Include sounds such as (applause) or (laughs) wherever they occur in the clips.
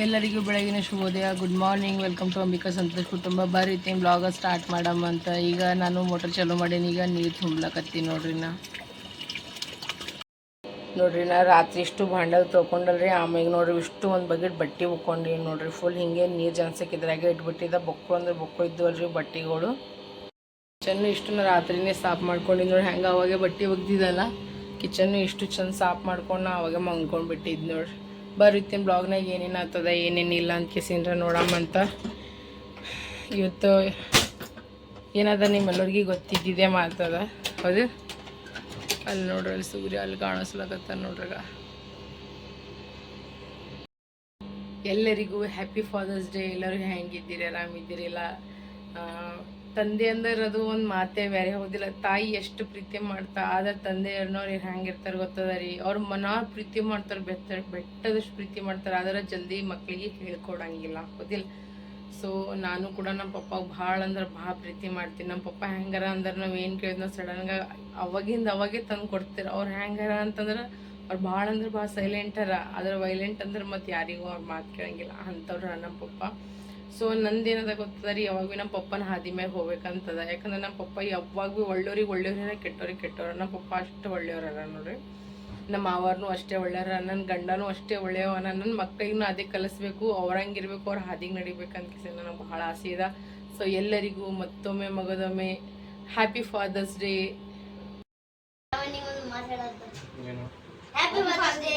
ಎಲ್ಲರಿಗೂ ಬೆಳಗಿನ ಶುಭೋದಯ. Good morning welcome to Ambika Santosh ಕುಟುಂಬ ಬರೀ ತಿಂಗ್ ಬ್ಲಾಗ ಸ್ಟಾರ್ಟ್ ಮಾಡಮ್ಮ ಅಂತ. ಈಗ ನಾನು ಮೋಟರ್ ಚಾಲೂ ಮಾಡೀನಿ. ಈಗ ನೀರು ತುಂಬಲಕತ್ತೀನಿ ನೋಡ್ರಿ ನಾ. ನೋಡ್ರಿ ನಾ, ರಾತ್ರಿ ಇಷ್ಟು ಭಾಂಡಲ್ ತೊಗೊಂಡಲ್ರಿ ಆಮೇಲೆ ನೋಡ್ರಿ ಇಷ್ಟು ಒಂದು ಬಕೆಟ್ ಬಟ್ಟೆ ಉಕ್ಕೊಂಡ್ರಿ ನೋಡ್ರಿ. ಫುಲ್ ಹಿಂಗೆ ನೀರು ಜಾನ್ಸಕ್ಕಿದ್ರಾಗೆ ಇಟ್ಬಿಟ್ಟಿದ್ದ. ಬೊಕ್ಕು ಅಂದ್ರೆ ಬೊಕ್ಕು ಇದ್ವಲ್ರಿ ಬಟ್ಟೆಗಳು. ಕಿಚನ್ನು ಇಷ್ಟು ನಾ ರಾತ್ರಿನೇ ಸಾಫ್ ಮಾಡ್ಕೊಂಡು ನೋಡಿ ಹೆಂಗೆ ಅವಾಗೆ ಬಟ್ಟೆ ಒಗ್ದಿದ್ದಲ್ಲ ಕಿಚನ್ನು ಇಷ್ಟು ಚಂದ ಸಾಫ್ ಮಾಡ್ಕೊಂಡು ನಾ ಅವಾಗೆ ಮಂಗ್ಕೊಂಡು ಬಿಟ್ಟಿದ್ದು ನೋಡ್ರಿ. ಬರೀತಿನ, ಬ್ಲಾಗ್ನಾಗ ಏನೇನು ಆಗ್ತದ ಏನೇನಿಲ್ಲ ಅಂತ ಕಿಸಿನ್ರ ನೋಡಮ್ಮಂತ ಇವತ್ತು ಏನದ ನಿಮ್ಮೆಲ್ಲರಿಗೆ ಗೊತ್ತಿದ್ದಿದೆ ಮಾಡ್ತದ ಹೌದು? ಅಲ್ಲಿ ನೋಡ್ರಿ ಅಲ್ಲಿ ಸೂರ್ಯ ಅಲ್ಲಿ ಕಾಣಿಸ್ಲಕತ್ತ ನೋಡ್ರಾಗ ಎಲ್ಲರಿಗೂ ಹ್ಯಾಪಿ ಫಾದರ್ಸ್ ಡೇ ಎಲ್ಲರಿಗೂ ಹೆಂಗಿದ್ದೀರಿ? ಆರಾಮಿದ್ದೀರಿಲ್ಲ ತಂದೆ ಅಂದ್ರೆ ಅದು ಒಂದು ಮಾತೇ ಬೇರೆ ಹೋಗುದಿಲ್ಲ ತಾಯಿ ಎಷ್ಟು ಪ್ರೀತಿ ಮಾಡ್ತಾ, ಆದ್ರೆ ತಂದೆ ಅನ್ನೋರು ಹೆಂಗಿರ್ತಾರೆ ಗೊತ್ತದ ರೀ? ಅವ್ರ ಮನ ಪ್ರೀತಿ ಮಾಡ್ತಾರೆ ಬೆತ್ತ, ಬೆಟ್ಟದಷ್ಟು ಪ್ರೀತಿ ಮಾಡ್ತಾರೆ, ಆದ್ರೆ ಜಲ್ದಿ ಮಕ್ಕಳಿಗೆ ಹೇಳ್ಕೊಡಂಗಿಲ್ಲ ಗೊತ್ತಿಲ್ಲ ಸೊ ನಾನು ಕೂಡ ನಮ್ಮ ಪಪ್ಪಾಗ ಭಾಳ ಅಂದ್ರೆ ಭಾಳ ಪ್ರೀತಿ ಮಾಡ್ತೀನಿ. ನಮ್ಮ ಪಪ್ಪ ಹೆಂಗಾರ ಅಂದ್ರೆ ನಾವು ಏನು ಕೇಳಿದ್ನ ಸಡನ್ಗ ಅವಾಗಿಂದ ಅವಾಗೆ ತಂದು ಕೊಡ್ತೀರ. ಅವ್ರು ಹೆಂಗಾರ ಅಂತಂದ್ರೆ ಅವ್ರು ಭಾಳ ಅಂದ್ರೆ ಭಾಳ ಅರ. ಆದ್ರೆ ವೈಲೆಂಟ್ ಅಂದ್ರೆ ಮತ್ತೆ ಯಾರಿಗೂ ಅವ್ರ ಮಾತು ಕೇಳಂಗಿಲ್ಲ. ಅಂಥವ್ರು ನಮ್ಮ ಪಪ್ಪ. ಸೊ ನಂದೇನದ ಗೊತ್ತದ ರೀ? ಯಾವಾಗ ಭೀ ನಮ್ಮ ಪಪ್ಪನ ಹಾದಿ ಮ್ಯಾಗ ಹೋಗ್ಬೇಕಂತದ. ಯಾಕಂದ್ರೆ ನಮ್ಮ ಪಪ್ಪ ಯಾವಾಗ ಭೀ ಒಳ್ಳೆಯವ್ರಿಗೆ ಒಳ್ಳೆಯವ್ರ ಕೆಟ್ಟವ್ರಿಗೆ ಕೆಟ್ಟವ್ರ ನಮ್ಮ ಪಪ್ಪ ಅಷ್ಟು ಒಳ್ಳೆಯವ್ರ ನೋಡ್ರಿ. ನಮ್ಮ ಮಾವಾರನು ಅಷ್ಟೇ ಒಳ್ಳೆಯವ್ರ ನನ್ನ ಗಂಡನೂ ಅಷ್ಟೇ ಒಳ್ಳೆಯವ ನನ್ನ ಮಕ್ಕಳಿಗೂ ಅದೇ ಕಲಿಸ್ಬೇಕು. ಅವ್ರಂಗಿರ್ಬೇಕು ಅವ್ರ ಹಾದಿಗೆ ನಡಿಬೇಕಂತ ಕಿಸಿ ನನಗೆ ಬಹಳ ಆಸೆ ಇದೆ. ಸೊ ಎಲ್ಲರಿಗೂ ಮತ್ತೊಮ್ಮೆ ಮಗದೊಮ್ಮೆ happy father's day happy father's day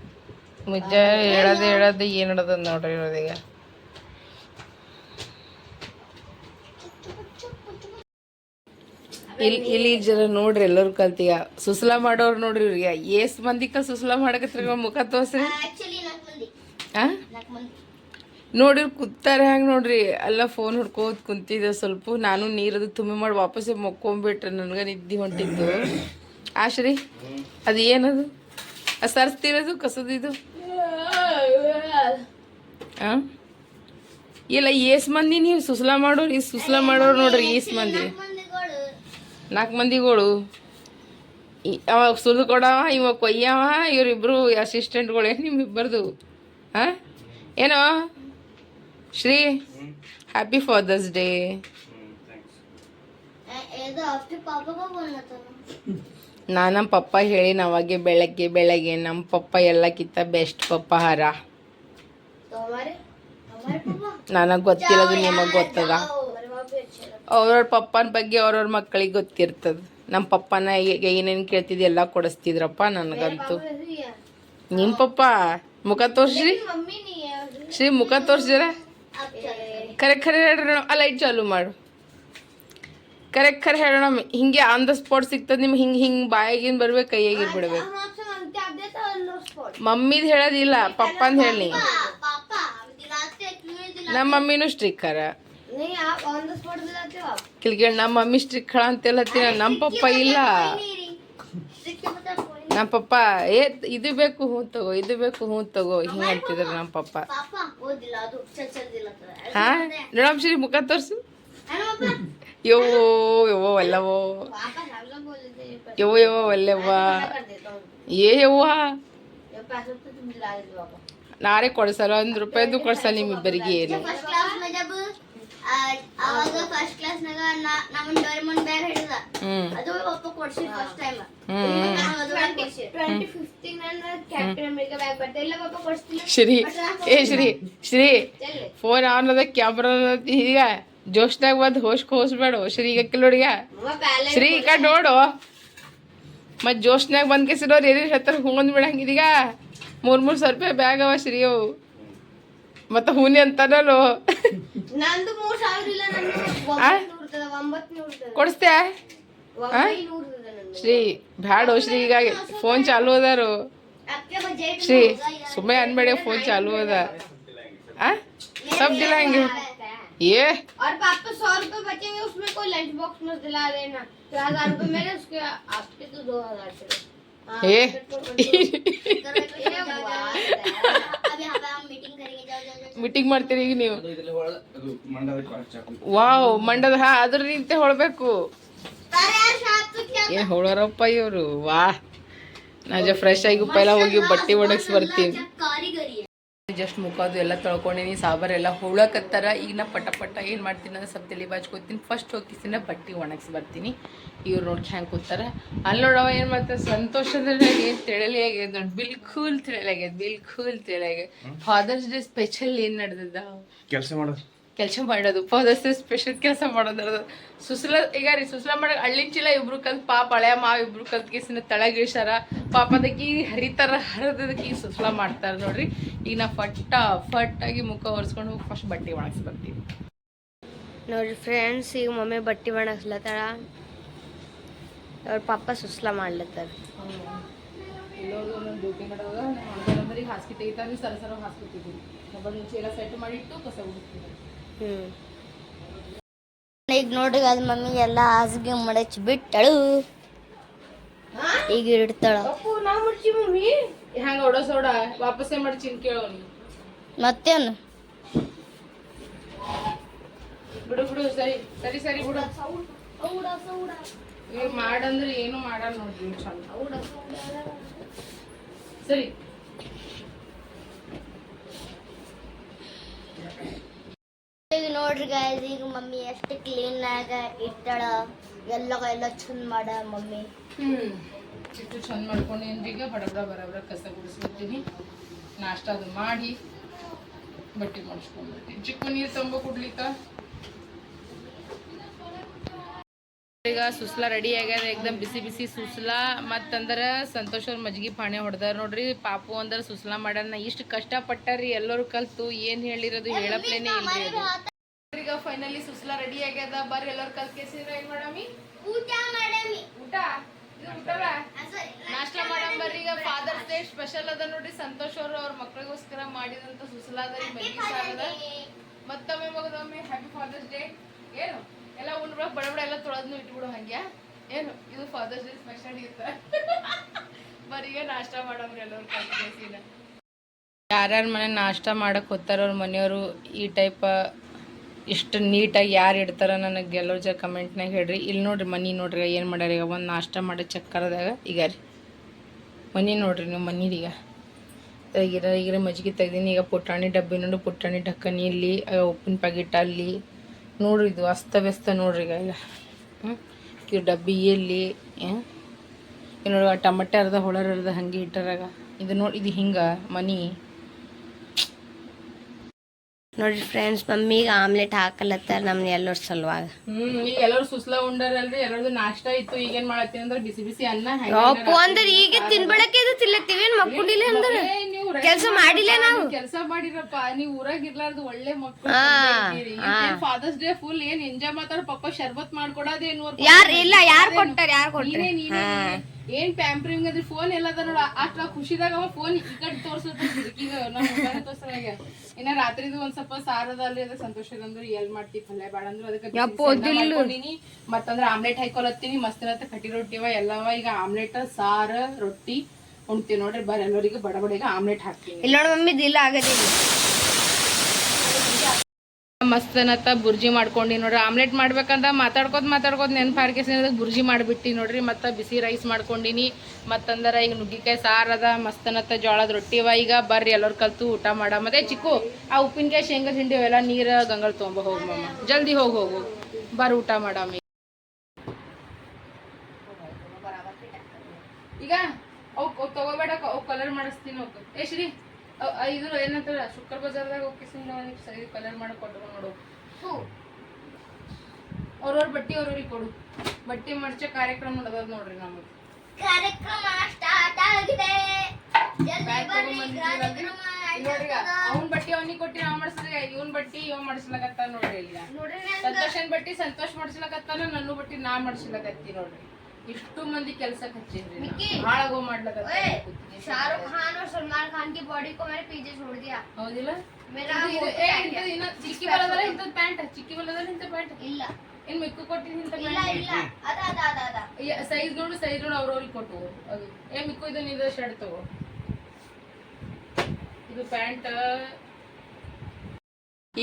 ಮುಜ್ಜ ಹೇಳೋದು ಹೇಳೋದು ಏನು ಅದ ನೋಡ್ರಿ ಇರೋದೀಗ ಇಲ್ಲಿ ಇಲ್ಲಿ ಜನ ನೋಡ್ರಿ ಎಲ್ಲರೂ ಕಲ್ತಿಗ ಸುಸಲ ಮಾಡೋರು ನೋಡ್ರಿ ಇವ್ರಿಗೆ. ಏಸ್ ಮಂದಿಕ ಸುಸಲ ಮಾಡಕತ್ರಿ ಮುಖ ತೋರ್ಸ್ರಿ ಹಾಂ ಕೂತಾರೆ ಹಂಗೆ ನೋಡ್ರಿ. ಅಲ್ಲ ಫೋನ್ ಹುಡ್ಕೋದ್ ಕುಂತಿದ್ದೆ ಸ್ವಲ್ಪ. ನಾನು ನೀರದು ತುಂಬಿ ಮಾಡಿ ವಾಪಸ್ ಮಕ್ಕೊಂಬಿಟ್ರೆ ನನಗೆ ನಿದ್ದೆ ಹೊಂಟಿದ್ದು ಆಶ್ರೀ ಅದು ಏನದು ಸರ್ಸ್ತಿರೋದು ಕಸದಿದು ಇಲ್ಲ ಏಸ್ ಮಂದಿ ನೀವು ಸುಸ್ಲಾ ಮಾಡೋರು ಈ ಸುಸ್ಲಾ ಮಾಡೋರು ನೋಡ್ರಿ ಈಸ್ ಮಂದಿ. ನಾಲ್ಕು ಮಂದಿಗಳು. ಅವಾಗ ಸುಳ್ಳು ಕೊಡವ ಇವ ಕೊಯ್ಯವ ಇವ್ರಿಬ್ಬರು ಅಸಿಸ್ಟೆಂಟ್ಗಳೇ ಏನು ನಿಮ್ಮಿಬ್ಬರದು. ಹಾಂ ಏನೋ? Shri happy father's day. ನಾ ನಮ್ಮ ಪಪ್ಪ ಹೇಳಿ ನಾವಾಗೆ ಬೆಳಗ್ಗೆ ಬೆಳಗ್ಗೆ ನಮ್ಮ ಪಪ್ಪ ಎಲ್ಲಕ್ಕಿಂತ ಬೆಸ್ಟ್ ಪಪ್ಪ ಹರ ನನಗೆ ಗೊತ್ತಿರೋದು ನಿಮಗೆ ಗೊತ್ತದ? ಅವ್ರವ್ರ ಪಪ್ಪನ ಬಗ್ಗೆ ಅವ್ರವ್ರ ಮಕ್ಕಳಿಗೆ ಗೊತ್ತಿರ್ತದ. ನಮ್ಮ ಪಪ್ಪನ ಏನೇನು ಕೇಳ್ತಿದ್ದೆ ಎಲ್ಲ ಕೊಡಿಸ್ತಿದ್ರಪ್ಪ ನನಗಂತೂ. ನಿಮ್ಮ ಪಪ್ಪ ಮುಖ ತೋರ್ಸ್ರಿ. ಶ್ರೀ ಮುಖ ತೋರ್ಸಿದ್ರ? ಕರೆ ಕರೆ ಹೇಳೋಣ ಆ ಲೈಟ್ ಚಾಲು ಮಾಡು. ಕರೆ ಕರೆ ಹೇಳೋಣ. ಹಿಂಗೆ ಆನ್ ದ ಸ್ಪಾಟ್ ಸಿಗ್ತದೆ ನಿಮ್ಗೆ. ಹಿಂಗೆ ಹಿಂಗೆ ಬಾಯಾಗಿನ್ ಬರ್ಬೇಕು ಕೈಯಾಗಿರ್ ಬಿಡ್ಬೇಕು ಮಮ್ಮಿದು ಹೇಳೋದಿಲ್ಲ ಪಪ್ಪಂದು ಹೇಳಿ. ನಮ್ಮ ಮಮ್ಮಿನೂ ಸ್ಟ್ರಿಕ್ಕರ ಕಿಲ್ಕೇಳಿ ನಮ್ಮ ಮಮ್ಮಿ ಸ್ಟ್ರಿಕ್ ಹಳ ಅಂತೆಲ್ಲ ಹೇಳತ್ತೀರ ನಮ್ಮ ಪಪ್ಪ ಇಲ್ಲ. ನಮ್ಮ ಪಪ್ಪ ಏ ಇದು ಬೇಕು ಹೂ ತಗೋ ಇದು ಬೇಕು ಹೂ ತಗೋ ಹಿಂಗೆ ಅಂತಿದ್ರು ನಮ್ಮ ಪಪ್ಪ. ಹಾ? ನೋಡಮ್ ಶ್ರೀ ಮುಖ ತೋರ್ಸು. ಯೋವೋ ಯೋವೋ ಅಲ್ಲವೋ ಯೋ ಯೋ ಅಲ್ಲವ್ವ ಏ ಯವ್ವ. ನಾರೆ ಕೊಡ್ಸಲ್ಲ ಒಂದು ರೂಪಾಯಿದು ಕೊಡ್ಸಲ್ಲ ನಿಮ್ಮಿಬ್ಬರಿಗೆ ಏನು? ಫಸ್ಟ್ ಶ್ರೀ ಏ ಶ್ರೀ ಶ್ರೀ ಫೋನ್ ಆನ್ ಅದ ಕ್ಯಾಮ್ರಾ ಈಗ ಜೋಶ್ದಾಗ ಬಂದು ಹೋಶ್ ಹೋಸ್ಬೇಡ ಶ್ರೀ ಈಗ ಶ್ರೀ ಈಗ ನೋಡು. ಮತ್ ಜೋಶ್ನಾಗ ಬಂದ್ ಕೆಸಿರೋರ್ ಏನೇನ್ ಹತ್ರ ಹೋಗಂದ್ ಮೂರು ಮೂರು ಸಾವಿರ ರೂಪಾಯಿ ಬ್ಯಾಗ್ ಅವ ಶ್ರೀ ಅವು ಮತ್ತು ಹೂನಿ ಅಂತಾನಲ್ಲೋ ನಂದು ಮೂರ್ ಸಾವಿರ ಇಲ್ಲ ನಂದು ಆ? ನೂರ್ತದ ಒಂಬತ್ತು ನೂರ್ತದ ಕೊಡಿಸ್ತೆ ಒಂಬೈನೂರ್ತದ ನಂದು ಶ್ರೀ ಬ್ಯಾಡೋ ಶ್ರೀ ಈಗ ಫೋನ್ ಚಾಲು ಅದಾರು आपके बजट ಶ್ರೀ ಸುಮ್ಮನೆ ಅನ್ಬೇಡಿ ಫೋನ್ ಚಾಲು ಅದ ಆ ಸಬ್ ದಿಲಾಂಗೆ ಏ और पापा सौ रुपए बचेंगे उसमें कोई लंच बॉक्स मत दिला देना तो हजार रुपए मेरे उसके आपके तो दो हजार હે ಮೀಟಿಂಗ್ (laughs) ಮಾಡ್ತೀರಿ ಈಗ ನೀವು. ವಾವ್ ಮಂಡದ ಹಾ ಅದ್ರ ನಿಂತೆ ಹೊಳ್ಬೇಕು. ಏ ಹೊಳರಪ್ಪ ಇವರು. ವಾ ನಾಜ ಫ್ರೆಶ್ ಆಗಿ ಪೈಲ ಹೋಗಿ ಬಟ್ಟೆ ಒಣಗಿಸಿ ಬರ್ತೀನಿ. ಜಸ್ಟ್ ಮುಖದ್ದು ಎಲ್ಲ ತೊಳ್ಕೊಂಡಿನಿ ಸಾಂಬಾರ್ ಎಲ್ಲ ಹುಳಕತ್ತಾರ ಈಗ ನಾ ಪಟ ಪಟ ಏನು ಮಾಡ್ತೀನಿ ಅಂದ್ರೆ ಸ್ವಲ್ಪ ತಲೆ ಬಾಚ್ಕೋತೀನಿ ಫಸ್ಟ್ ಹೋಗಿಸಿನ ಬಟ್ಟೆ ಒಣಗಿಸಿ ಬರ್ತೀನಿ. ಇವ್ರು ನೋಡಿ ಹ್ಯಾಂಗೆ ಕೂತಾರ. ಅಲ್ಲಿ ನೋಡವ ಏನು ಮಾಡ್ತಾರೆ ಸಂತೋಷದಲ್ಲಿ ಏನು ತಿಳಲಿ ಆಗ್ಯದ ನೋಡಿ. ಬಿಲ್ಕುಲ್ ತಿಳಲಿ ಆಗ್ಯದ ಬಿಲ್ಕುಲ್ ತಿಳಿ ಆಗ್ಯದ. ಫಾದರ್ಸ್ ಡೇ ಸ್ಪೆಷಲ್ ಏನು ನಡೆದದ? ಕೆಲಸ ಮಾಡೋದು ಕೆಲಸ ಮಾಡೋದು ಫಾದರ್ಸ್ ಸ್ಪೆಷಲ್ ಕೆಲಸ ಮಾಡೋದು ಸುಸಲ ಈಗ ರೀ ಸುಸಲ ಮಾಡಕ್ ಹಳ್ಳಿ ಚೀಲ ಇಬ್ರು ಕಲ್ತ್ ಪಾಪ ಹಳೆಯ ಮಾವ ಇಬ್ರು ಕಲ್ತ್ ಕೇಸಿನ ತಳಗಿಳಿಸಾರ ಪಾಪ ಅದಕ್ಕೆ ಹರಿತಾರ ಹರಿದದಕ್ಕೆ ಈಗ ಸುಸಲ ಮಾಡ್ತಾರ ನೋಡ್ರಿ. ಈಗ ನಾ ಫಟ್ಟ ಫಟ್ಟಾಗಿ ಆಗಿ ಮುಖ ಒರೆಸ್ಕೊಂಡು ಹೋಗಿ ಫಸ್ಟ್ ಬಟ್ಟೆ ಒಣಗಿಸಿ ಬರ್ತೀವಿ ನೋಡ್ರಿ ಫ್ರೆಂಡ್ಸ್ ಈಗ ಮಮ್ಮಿ ಬಟ್ಟೆ ಒಣಗಿಸ್ಲತ್ತಾಳ. ಅವ್ರ ಪಾಪ ಸುಸ್ಲ ಮಾಡ್ಲತ್ತಾರ. ಡ್ಯೂಟಿ ಹಾಸಿಗೆ ಸರ ಸರ ಮೊಬೈಲ್ ಚೀಲ ಸೆಟ್ ಮಾಡಿಟ್ಟು ಕಸ ಹುಡುಕ್ತೀವಿ ಈಗ ನೋಡಿ ಅದು ಮಮ್ಮಿ ಎಲ್ಲ ಹಾಸಿಗೆ ಮಡಚಿ ಬಿಟ್ಟಳು. ಈಗ ಇಡ್ತಾಳ. ಹ್ಯಾಂಗ ಓಡೋಸೋಡ ವಾಪಸ್ಸೇ ಮಾಡಿ ಚಿನ್ ಕೇಳೋ ಮತ್ತೇನು? ಬಿಡು ಬಿಡು ಸರಿ ಸರಿ ಸರಿ ಬಿಡು. ಮಾಡಂದ್ರೆ ಏನು ಮಾಡಲ್ಲ ನೋಡ್ರಿ ಸರಿ. ಈಗ ನೋಡ್ರಿ ಗಾಯ್ಸ್ ಈಗ ಮಮ್ಮಿ ಎಷ್ಟು ಕ್ಲೀನ್ ಆಗ ಇಟ್ಟಳ. ಎಲ್ಲ ಎಲ್ಲ ಚಂದ ಮಾಡ ಮಮ್ಮಿ. ಹ್ಮ್. ಇಟ್ಟು ಚಂದ ಮಾಡ್ಕೊಂಡೇನ್ರಿ ಈಗ ಬಡ ಬಡ ಬರ ಬರ ಕಸ ಗುಡಿಸ್ಬಿಡ್ತೀನಿ. ನಾಷ್ಟ ಅದು ಮಾಡಿ ಬಟ್ಟೆ ಮಾಡಿಸ್ಕೊಂಡ್ಬಿಡ್ತೀನಿ. ಚಿಕ್ಕ ನೀರು ತಂಬ ಕುಡ್ಲಿಕ್ಕ? ಈಗ ಸುಸ್ಲಾ ರೆಡಿ ಆಗ್ಯದ ಏಕ್ದಮ್ ಬಿಸಿ ಬಿಸಿ ಸುಸ್ಲಾ ಮತ್ತಂದ್ರೆ ಸಂತೋಷ್ ಅವ್ರ ಮಜ್ಗಿ ಪಾಣೆ ಹೊಡೆದಾರ ನೋಡ್ರಿ ಪಾಪು ಅಂದ್ರೆ ಸುಸ್ಲಾ ಮಾಡ್ಯಾರ. ನಾ ಇಷ್ಟು ಕಷ್ಟಪಟ್ಟಾರಿ ಎಲ್ಲರೂ ಕಲ್ತು ಏನ್ ಹೇಳಿರೋದು ಹೇಳಪ್ಲೇನೆ ಇಲ್ರಿ ಅದು. ಈಗ ಫೈನಲಿ ಸುಸ್ಲಾ ರೆಡಿ ಆಗ್ಯದ ಬರ್ರಿ ಎಲ್ಲರೂ ಕಲ್ತ್ ಕೇಸಿದ್ರ ಏನ್ ಮಾಡಮಿ. ಊಟ ಮಾಡಮಿ. ಊಟ? ಇದು ನಾಷ್ಟ ಮಾಡಮ್ ಬರ್ರಿ ಈಗ ಫಾದರ್ಸ್ ಡೇ ಸ್ಪೆಷಲ್ ಅದ ನೋಡ್ರಿ ಸಂತೋಷ್ ಅವರು ಅವ್ರ ಮಕ್ಳಿಗೋಸ್ಕರ ಮಾಡಿದಂತ ಸುಸಲಾದ ಮಜ್ಗಿ ಸಾರದ ಮತ್ತೊಮ್ಮೆ ಮಗದೊಮ್ಮೆ ಹ್ಯಾಪಿ ಫಾದರ್ಸ್ ಡೇ ಏನು? ಎಲ್ಲ ಉಂಡ್ಬಿಡ ಬಡ ಬಡ ಎಲ್ಲ ತೊಳೆದ್ನು ಇಟ್ಬಿಡು ಹಂಗೆ. ಏನು, ಇದು ಫಾದರ್ಸ್ ಡೇ ಸ್ಪೆಷಲ್ ಇರ್ತ ಬರ್ರಿ ಈಗ ನಾಷ್ಟ ಮಾಡಮ್ರಿ ಎಲ್ಲರೂ ಕಲ್ತಿನ ಯಾರ್ಯಾರ ಮನೆ ನಾಷ್ಟ ಮಾಡಕ್ಕೆ ಹೋಗ್ತಾರ ಮನೆಯವರು, ಈ ಟೈಪ್ ಇಷ್ಟು ನೀಟಾಗಿ ಯಾರು ಇಡ್ತಾರ ನನಗೆ ಎಲ್ಲರೂ ಜ ಕಮೆಂಟ್ನಾಗ ಹೇಳ್ರಿ. ಇಲ್ಲಿ ನೋಡ್ರಿ ಮನಿ ನೋಡ್ರಿ, ಏನು ಮಾಡ್ಯಾರ ಈಗ ಒಂದು ನಾಷ್ಟ ಮಾಡೋ ಚಕ್ಕರದಾಗ, ಈಗ ರೀ. ಮನಿ ನೋಡ್ರಿ ನೀವು ಮನೀರೀಗ ಈಗ. ಈಗ ಮಜ್ಜಿಗೆ ತೆಗ್ದೀನಿ, ಈಗ ಪುಟಾಣಿ ಡಬ್ಬಿ ನೋಡು ಪುಟಾಣಿ ಢಕ್ಕನಿ ಇಲ್ಲಿ ಉಪ್ಪಿನ ಪ್ಯಾಕೆಟ್ ಅಲ್ಲಿ ನೋಡ್ರಿ ಇದು ಅಸ್ತವ್ಯಸ್ತ ನೋಡ್ರಿ ಈಗ ಈಗ. ಹ್ಞೂ ಈ ಡಬ್ಬಿ, ಎಲ್ಲಿ ಏನು ಟಮಟೆ ಅರ್ಧ, ಹೊಳರ್ ಅರ್ಧ ಹಂಗೆ ಇಟ್ಟರಾಗ. ಇದು ನೋಡಿ ಇದು ಹಿಂಗೆ ಮನಿ. ನೋಡ್ರಿ ಫ್ರೆಂಡ್ಸ್ ಮಮ್ಮಿಗೆ ಆಮ್ಲೆಟ್ ಹಾಕಲತ್ತಾರ ನಮ್ ಎಲ್ಲರ ಸಲುವಾಗ. ಹ್ಮ್ ಈಗ ಎಲ್ಲರೂ ಸುಸ್ಲ ಉಂಡಾರಲ್ರಿ ಎಲ್ಲರದು ನಾಷ್ಟ ಇತ್ತು ಈಗೇನ್ ಮಾಡತ್ತೀವಿ ಅಂದ್ರೆ ಬಿಸಿ ಬಿಸಿ ಅನ್ನ ಅಪ್ಪು ಅಂದ್ರೆ ಈಗ ತಿನ್ಬಳಕ್ಕೆ ಇದು ತಿಲ್ಲತ್ತೀವಿ ಏನ್ ಮಕ್ಕೊಂಡಿಲ್ಲ ಅಂದ್ರೆ? ಕೆಲಸ ಮಾಡಿಲ್ಲ ನಾವು. ಕೆಲಸ ಮಾಡಿರಪ್ಪ ನೀವ್ ಊರಾಗ ಇರ್ಲಾರ್ದು ಒಳ್ಳೆ ಮಕ್ಕಳು ಫಾದರ್ಸ್ ಡೇ ಫುಲ್ ಏನ್ ಎಂಜಾಯ್ ಮಾಡ್ತಾರ ಪಪ್ಪ ಶರ್ಬತ್ ಮಾಡ್ಕೊಡೋದೇನು ಯಾರು ಇಲ್ಲ ಯಾರು ಕೊಟ್ಟಾರ ಯಾರು ಕೊಟ್ಟಾರ ನೀನೇ. ಏನ್ ಪ್ಯಾಂಪ್ರಿಂಗ್ ಅದ್ರ ಫೋನ್ ಎಲ್ಲದ ನೋಡ ಅಷ್ಟ ಖುಷಿದಾಗ ಅವ ಫೋನ್ ಈ ಕಡೆ ತೋರ್ಸತ್ತ ಹುಡುಗಿಗ ನಮ್ಮ ಮೊಬೈಲ್ ತೋರ್ಸದಾಗ ಇನ್ನ ರಾತ್ರಿದು ಒಂದ್ ಸ್ವಲ್ಪ ಸಾರದ ಅಲ್ಲಿ ಅದ ಸಂತೋಷ ಅಂದ್ರೆ ಎಲ್ ಮಾಡ್ತಿ ಪಲ್ಯ ಬೇಡ ಅಂದ್ರೆ ಅದಕ್ಕೆ ಮತ್ತಂದ್ರ ಆಮ್ಲೆಟ್ ಹಾಕೊಳತ್ತೀನಿ ಮಸ್ತ್ ಇರತ್ತ ಕಟ್ಟಿ ರೊಟ್ಟಿವ ಎಲ್ಲವ ಈಗ ಆಮ್ಲೆಟ್ ಸಾರ ರೊಟ್ಟಿ ಉಣ್ತೀವಿ ನೋಡ್ರಿ ಬರ ಎಲ್ಲರಿಗೂ ಬಡ ಬಡಿಗೆ ಆಮ್ಲೆಟ್ ಹಾಕ್ತೀನಿ. ಇಲ್ಲ ನೋಡ್ ಮಮ್ಮಿ ಇಲ್ಲ ಆಗದಿಲ್ಲ. ಮಸ್ತ್ ಅನ್ನತ್ತ ಬುರ್ಜಿ ಮಾಡ್ಕೊಂಡು ನೋಡ್ರಿ. ಆಮ್ಲೆಟ್ ಮಾಡ್ಬೇಕಂತ ಮಾತಾಡ್ಕೋತ ಮಾತಾಡ್ಕೋತ ನೆನಪಾರ್ಕೆ ಬುರ್ಜಿ ಮಾಡಿಬಿಟ್ಟು ನೋಡ್ರಿ. ಮತ್ತು ಬಿಸಿ ರೈಸ್ ಮಾಡ್ಕೊಂಡಿನಿ. ಮತ್ತಂದ್ರೆ ಈಗ ನುಗ್ಗಿಕಾಯಿ ಸಾರು ಅದ ಮಸ್ತ್ ಅನ್ನತ್ತ ಜೋಳದ ರೊಟ್ಟಿ ಅವ. ಈಗ ಬರ್ರಿ ಎಲ್ಲರೂ ಕಲ್ತು ಊಟ ಮಾಡ. ಮತ್ತೆ ಚಿಕ್ಕು, ಆ ಉಪ್ಪಿನಕಾಯಿ ಶೇಂಗಾ ಹಿಂಡಿ ಅವೆಲ್ಲ ನೀರು ಗಂಗಲ್ ತೊಗೊಂಬ ಹೋಗ ಮಮ್ಮ ಜಲ್ದಿ ಹೋಗಿ ಹೋಗು. ಬರ್ರಿ ಊಟ ಮಾಡಮ್ಮ ಈಗ ಅವು ತಗೋಬೇಡ ಅವು ಕಲರ್ ಮಾಡಿಸ್ತೀನಿ ಅವ್- ಅವ್ ಇದ್ರ ಏನಂತಾರ ಶುಕ್ರ ಬಜಾರ್ದಾಗ ಹೋಗಿ ಸರಿ ಕಲರ್ ಮಾಡಿ ಕೊಟ್ರು ನೋಡು. ಅವ್ರವ್ರ ಬಟ್ಟಿ ಅವ್ರವ್ರಿಗೆ ಕೊಡು. ಬಟ್ಟಿ ಮಡ್ಚ ಕಾರ್ಯಕ್ರಮ ನಡೆದದ ನೋಡ್ರಿ ನಮಗೆ ಕಾರ್ಯಕ್ರಮ ಸ್ಟಾರ್ಟ್ ಆಗಿದೆ. ನೋಡ್ರಿ ಅವ್ನ ಬಟ್ಟಿ ಅವ್ನಿಗೆ ಕೊಟ್ಟಿ ನಾವ್ ಮಾಡಿಸಿದ್ರೆ ಇವನ್ ಬಟ್ಟಿ ಇವ ಮಾಡಿಸ್ಲಕತ್ತ ನೋಡ್ರಿ ಇಲ್ಲ ಸಂತೋಷನ್ ಬಟ್ಟಿ ಸಂತೋಷ್ ಮಾಡಿಸ್ಲಕತ್ತಾನ ನನ್ನ ಬಟ್ಟಿ ನಾ ಮಾಡಿಸ್ಲಕತ್ತಿ ನೋಡ್ರಿ. ಇಷ್ಟು ಮಂದಿ ಕೆಲಸ ಹಚ್ಚಿದ್ರಿ ಮಿಕ್ಕಿ. ಭಾಳ ಗೋ ಮಾಡ್ಲಕ್ಕ शाहरुख खान और सलमान खान की बॉडी को मैंने पीछे छोड़ दिया ಹೌದಿಲ್ಲ मेरा ಇದು- ಇದು- मोटो ಏ, है ಇಂಥದ್ದು क्या? ಇನ್ನ ಚಿಕ್ಕಿ ಬಲ್ಲದಲ್ಲ ಇಂಥದ್ದು ಪ್ಯಾಂಟ್ ಚಿಕ್ಕಿ ಬಲ್ಲದಲ್ಲ ಇಂಥ ಪ್ಯಾಂಟ್ ಇಲ್ಲ ಇನ್ ಮಿಕ್ಕು ಕೊಟ್ಟಿದ್ದು ಇಂಥ ಇಲ್ಲ ಪ್ಯಾಂಟ್ ಇಲ್ಲ ಅದ ಅದ ಅದ ಅದ ಸೈಜ್ ನೋಡು ಸೈಜ್ ನೋಡು ಅವ್ರವ್ರಿಗೆ ಕೊಟ್ಟು ಅದು ಏ ಮಿಕ್ಕು ಇದು ಇದು ಶರ್ಟ್ ತಗೋ ಇದು ಪ್ಯಾಂಟ್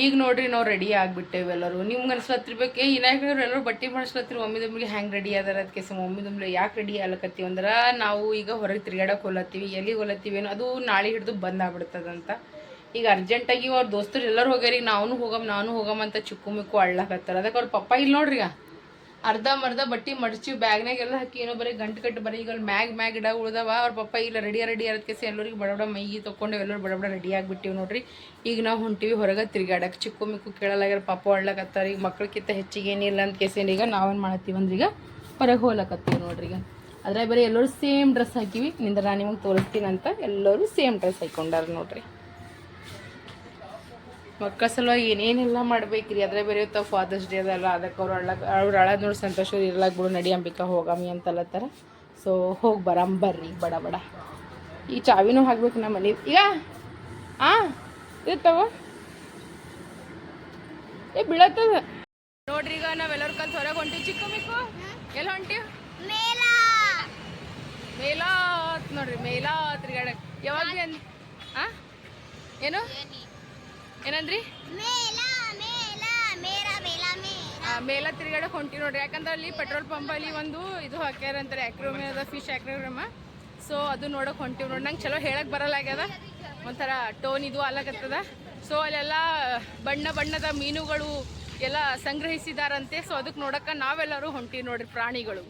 ಈಗ ನೋಡ್ರಿ ನಾವು ರೆಡಿ ಆಗ್ಬಿಟ್ಟೇವೆ ಎಲ್ಲರೂ. ನಿಮ್ಗೆ ಅನ್ಸ್ಲತ್ತಿರ್ಬೇಕು, ಏ ಇನ್ನಾಗ ಎಲ್ಲರೂ ಬಟ್ಟೆ ಮಾಡಿಸ್ಲತ್ತಿರಿ ಒಮ್ಮೆ ದಮ್ಮಿಗೆ ಹ್ಯಾಂಗೆ ರೆಡಿ ಅದಾರ ಅದಕ್ಕೆ ಸೊ ಒಮ್ಮೆ ದಮ್ಮಿ ಯಾಕೆ ರೆಡಿ ಆಗ್ಲಕತ್ತೀವಿ ಅಂದ್ರೆ ನಾವು ಈಗ ಹೊರಗೆ ತಿರ್ಗಾಡಕ್ಕೆ ಹೋಲತ್ತೀವಿ, ಎಲ್ಲಿಗೆ ಹೋಲತ್ತೀವೇನೋ ಅದು ನಾಳೆ ಹಿಡಿದು ಬಂದ್ ಆಗ್ಬಿಡ್ತದಂತ. ಈಗ ಅರ್ಜೆಂಟಾಗಿ ಅವ್ರ ದೋಸ್ತರು ಎಲ್ಲರೂ ಹೋಗ್ಯಾರ, ಈಗ ನಾವು ಹೋಗಮ್ ನಾನು ಹೋಗಮ್ ಅಂತ ಚಿಕ್ಕು ಮಿಕ್ಕು ಅಳ್ಳಕತ್ತಾರ. ಅದಕ್ಕೆ ಅವ್ರ ಪಪ್ಪ ಇಲ್ಲಿ ನೋಡ್ರಿ ಈಗ ಅರ್ಧ ಮರ್ಧ ಬಟ್ಟಿ ಮಡಚಿ ಬ್ಯಾಗ್ನಾಗ ಎಲ್ಲ ಹಾಕಿ ಏನೋ ಬರೀ ಗಂಟು ಕಟ್ಟು ಬರೀ ಈಗ ಮ್ಯಾಗ್ ಮ್ಯಾಗ್ ಗಿಡ ಉಳ್ದವ. ಅವ್ರ ಪಪ್ಪ ಇಲ್ಲ ರೆಡಿ ರೆಡಿ ಅದಕ್ಕೆ ಎಲ್ಲರಿಗೆ ಬಡಬಡ ಬಡ ಮೈಗಿ ತೊಗೊಂಡು ಎಲ್ಲರೂ ಬಡಬಡ ಬಡ ರೆಡಿ ಆಗಿಬಿಟ್ಟಿವಿ ನೋಡ್ರಿ. ಈಗ ನಾವು ಹೊಂಟಿವಿ ಹೊರಗೆ ತಿರ್ಗಾಡಕ್ಕೆ ಚಿಕ್ಕು ಮಿಕ್ಕು ಕೇಳಲಾಗ್ಯಾರ, ಪಾಪ ಒಳ್ಳಕತ್ತಾರ. ಈಗ ಮಕ್ಳಕ್ಕಿಂತ ಹೆಚ್ಚಿಗೆ ಏನಿಲ್ಲ ಅಂತ ಕೇಸೇನು ಈಗ ನಾವೇನು ಮಾಡತ್ತೀವಿ ಅಂದ್ರೆ ಈಗ ಹೊರಗೆ ಹೋಗ್ಲಕತ್ತೀವಿ ನೋಡ್ರಿ ಈಗ. ಅದ್ರಾಗ ಬರೀ ಎಲ್ಲರೂ ಸೇಮ್ ಡ್ರೆಸ್ ಹಾಕಿವಿ. ನಿಂದ ನಾನು ನಿಮಗೆ ತೋರಿಸ್ತೀನಿ ಅಂತ ಎಲ್ಲರೂ ಸೇಮ್ ಡ್ರೆಸ್ ಹಾಕೊಂಡಾರ ನೋಡ್ರಿ. ಮಕ್ಕಳ ಸಲುವಾಗಿ ಏನೇನೆಲ್ಲ ಮಾಡ್ಬೇಕ್ರಿ? ಅದ್ರ ಬೇರೆ ಇವತ್ತು ಫಾದರ್ಸ್ ಡೇ ಅದಲ್ಲ. ಅದಕ್ಕೆ ಅವ್ರು ಅಳ್ಳಕ್ ಅವ್ರು ಅಳದ್ ನೋಡಿ ಸಂತೋಷ ಇರ್ಲಾಕ್ ಬಿಡು, ನಡಿ ಅಂಬಿಕಾ, ಹೋಗಾಮಿ ಅಂತಲ್ಲತ್ತಾರ ಸೊ ಹೋಗಿ ಬರಾಮ್, ಬರ್ರಿ, ಬಡ ಬಡ. ಈ ಚಾವಿನೂ ಹಾಕ್ಬೇಕು ನಮ್ಮ ಮನೆ ಈಗ? ಇದು ತಗೋ. ಏ, ಬೀಳತ್ತದ. ನೋಡ್ರಿ ಈಗ ನಾವೆಲ್ಲರೂ ಕಲ್ತು ಹೊರಗೆ ಹೊಂಟಿವಿ ಚಿಕ್ಕ ಮಿಕ್ಕು. ಎಲ್ಲಿ ಹೊಂಟಿವಿ? ಮೇಲಾತ್ ಮೇಲಾ ನೋಡ್ರಿ ಮೇಲಾ ತಿರ್ಗಾಡಕ್ ಯಾವಾಗ ಏನು? ಏನಂದ್ರಿ? ಮೇಲಾ ತಿರುಗಾಡಕ್ ಹೊಂಟಿ ನೋಡ್ರಿ. ಯಾಕಂದ್ರೆ ಅಲ್ಲಿ ಪೆಟ್ರೋಲ್ ಪಂಪ್ ಅಲ್ಲಿ ಒಂದು ಇದು ಹಾಕ್ಯಾರ ಅಂತಾರೆ ಅಕ್ರೋಮಿ ಅದ ಫಿಶ್ ಅಕ್ರೋಮ ಸೊ ಅದು ನೋಡಕ್ ಹೊಂಟಿವಿ ನೋಡಿ. ನಂಗೆ ಚಲೋ ಹೇಳಕ್ ಬರಲ್ಲ ಆಗ್ಯದ. ಒಂಥರ ಟೋನ್ ಇದು ಅಲ್ಲಾಗತ್ತದ. ಸೊ ಅಲ್ಲೆಲ್ಲ ಬಣ್ಣ ಬಣ್ಣದ ಮೀನುಗಳು ಎಲ್ಲ ಸಂಗ್ರಹಿಸಿದಾರಂತೆ. ಸೊ ಅದಕ್ಕೆ ನೋಡಕ್ಕ ನಾವೆಲ್ಲರೂ ಹೊಂಟಿವಿ ನೋಡ್ರಿ ಪ್ರಾಣಿಗಳು.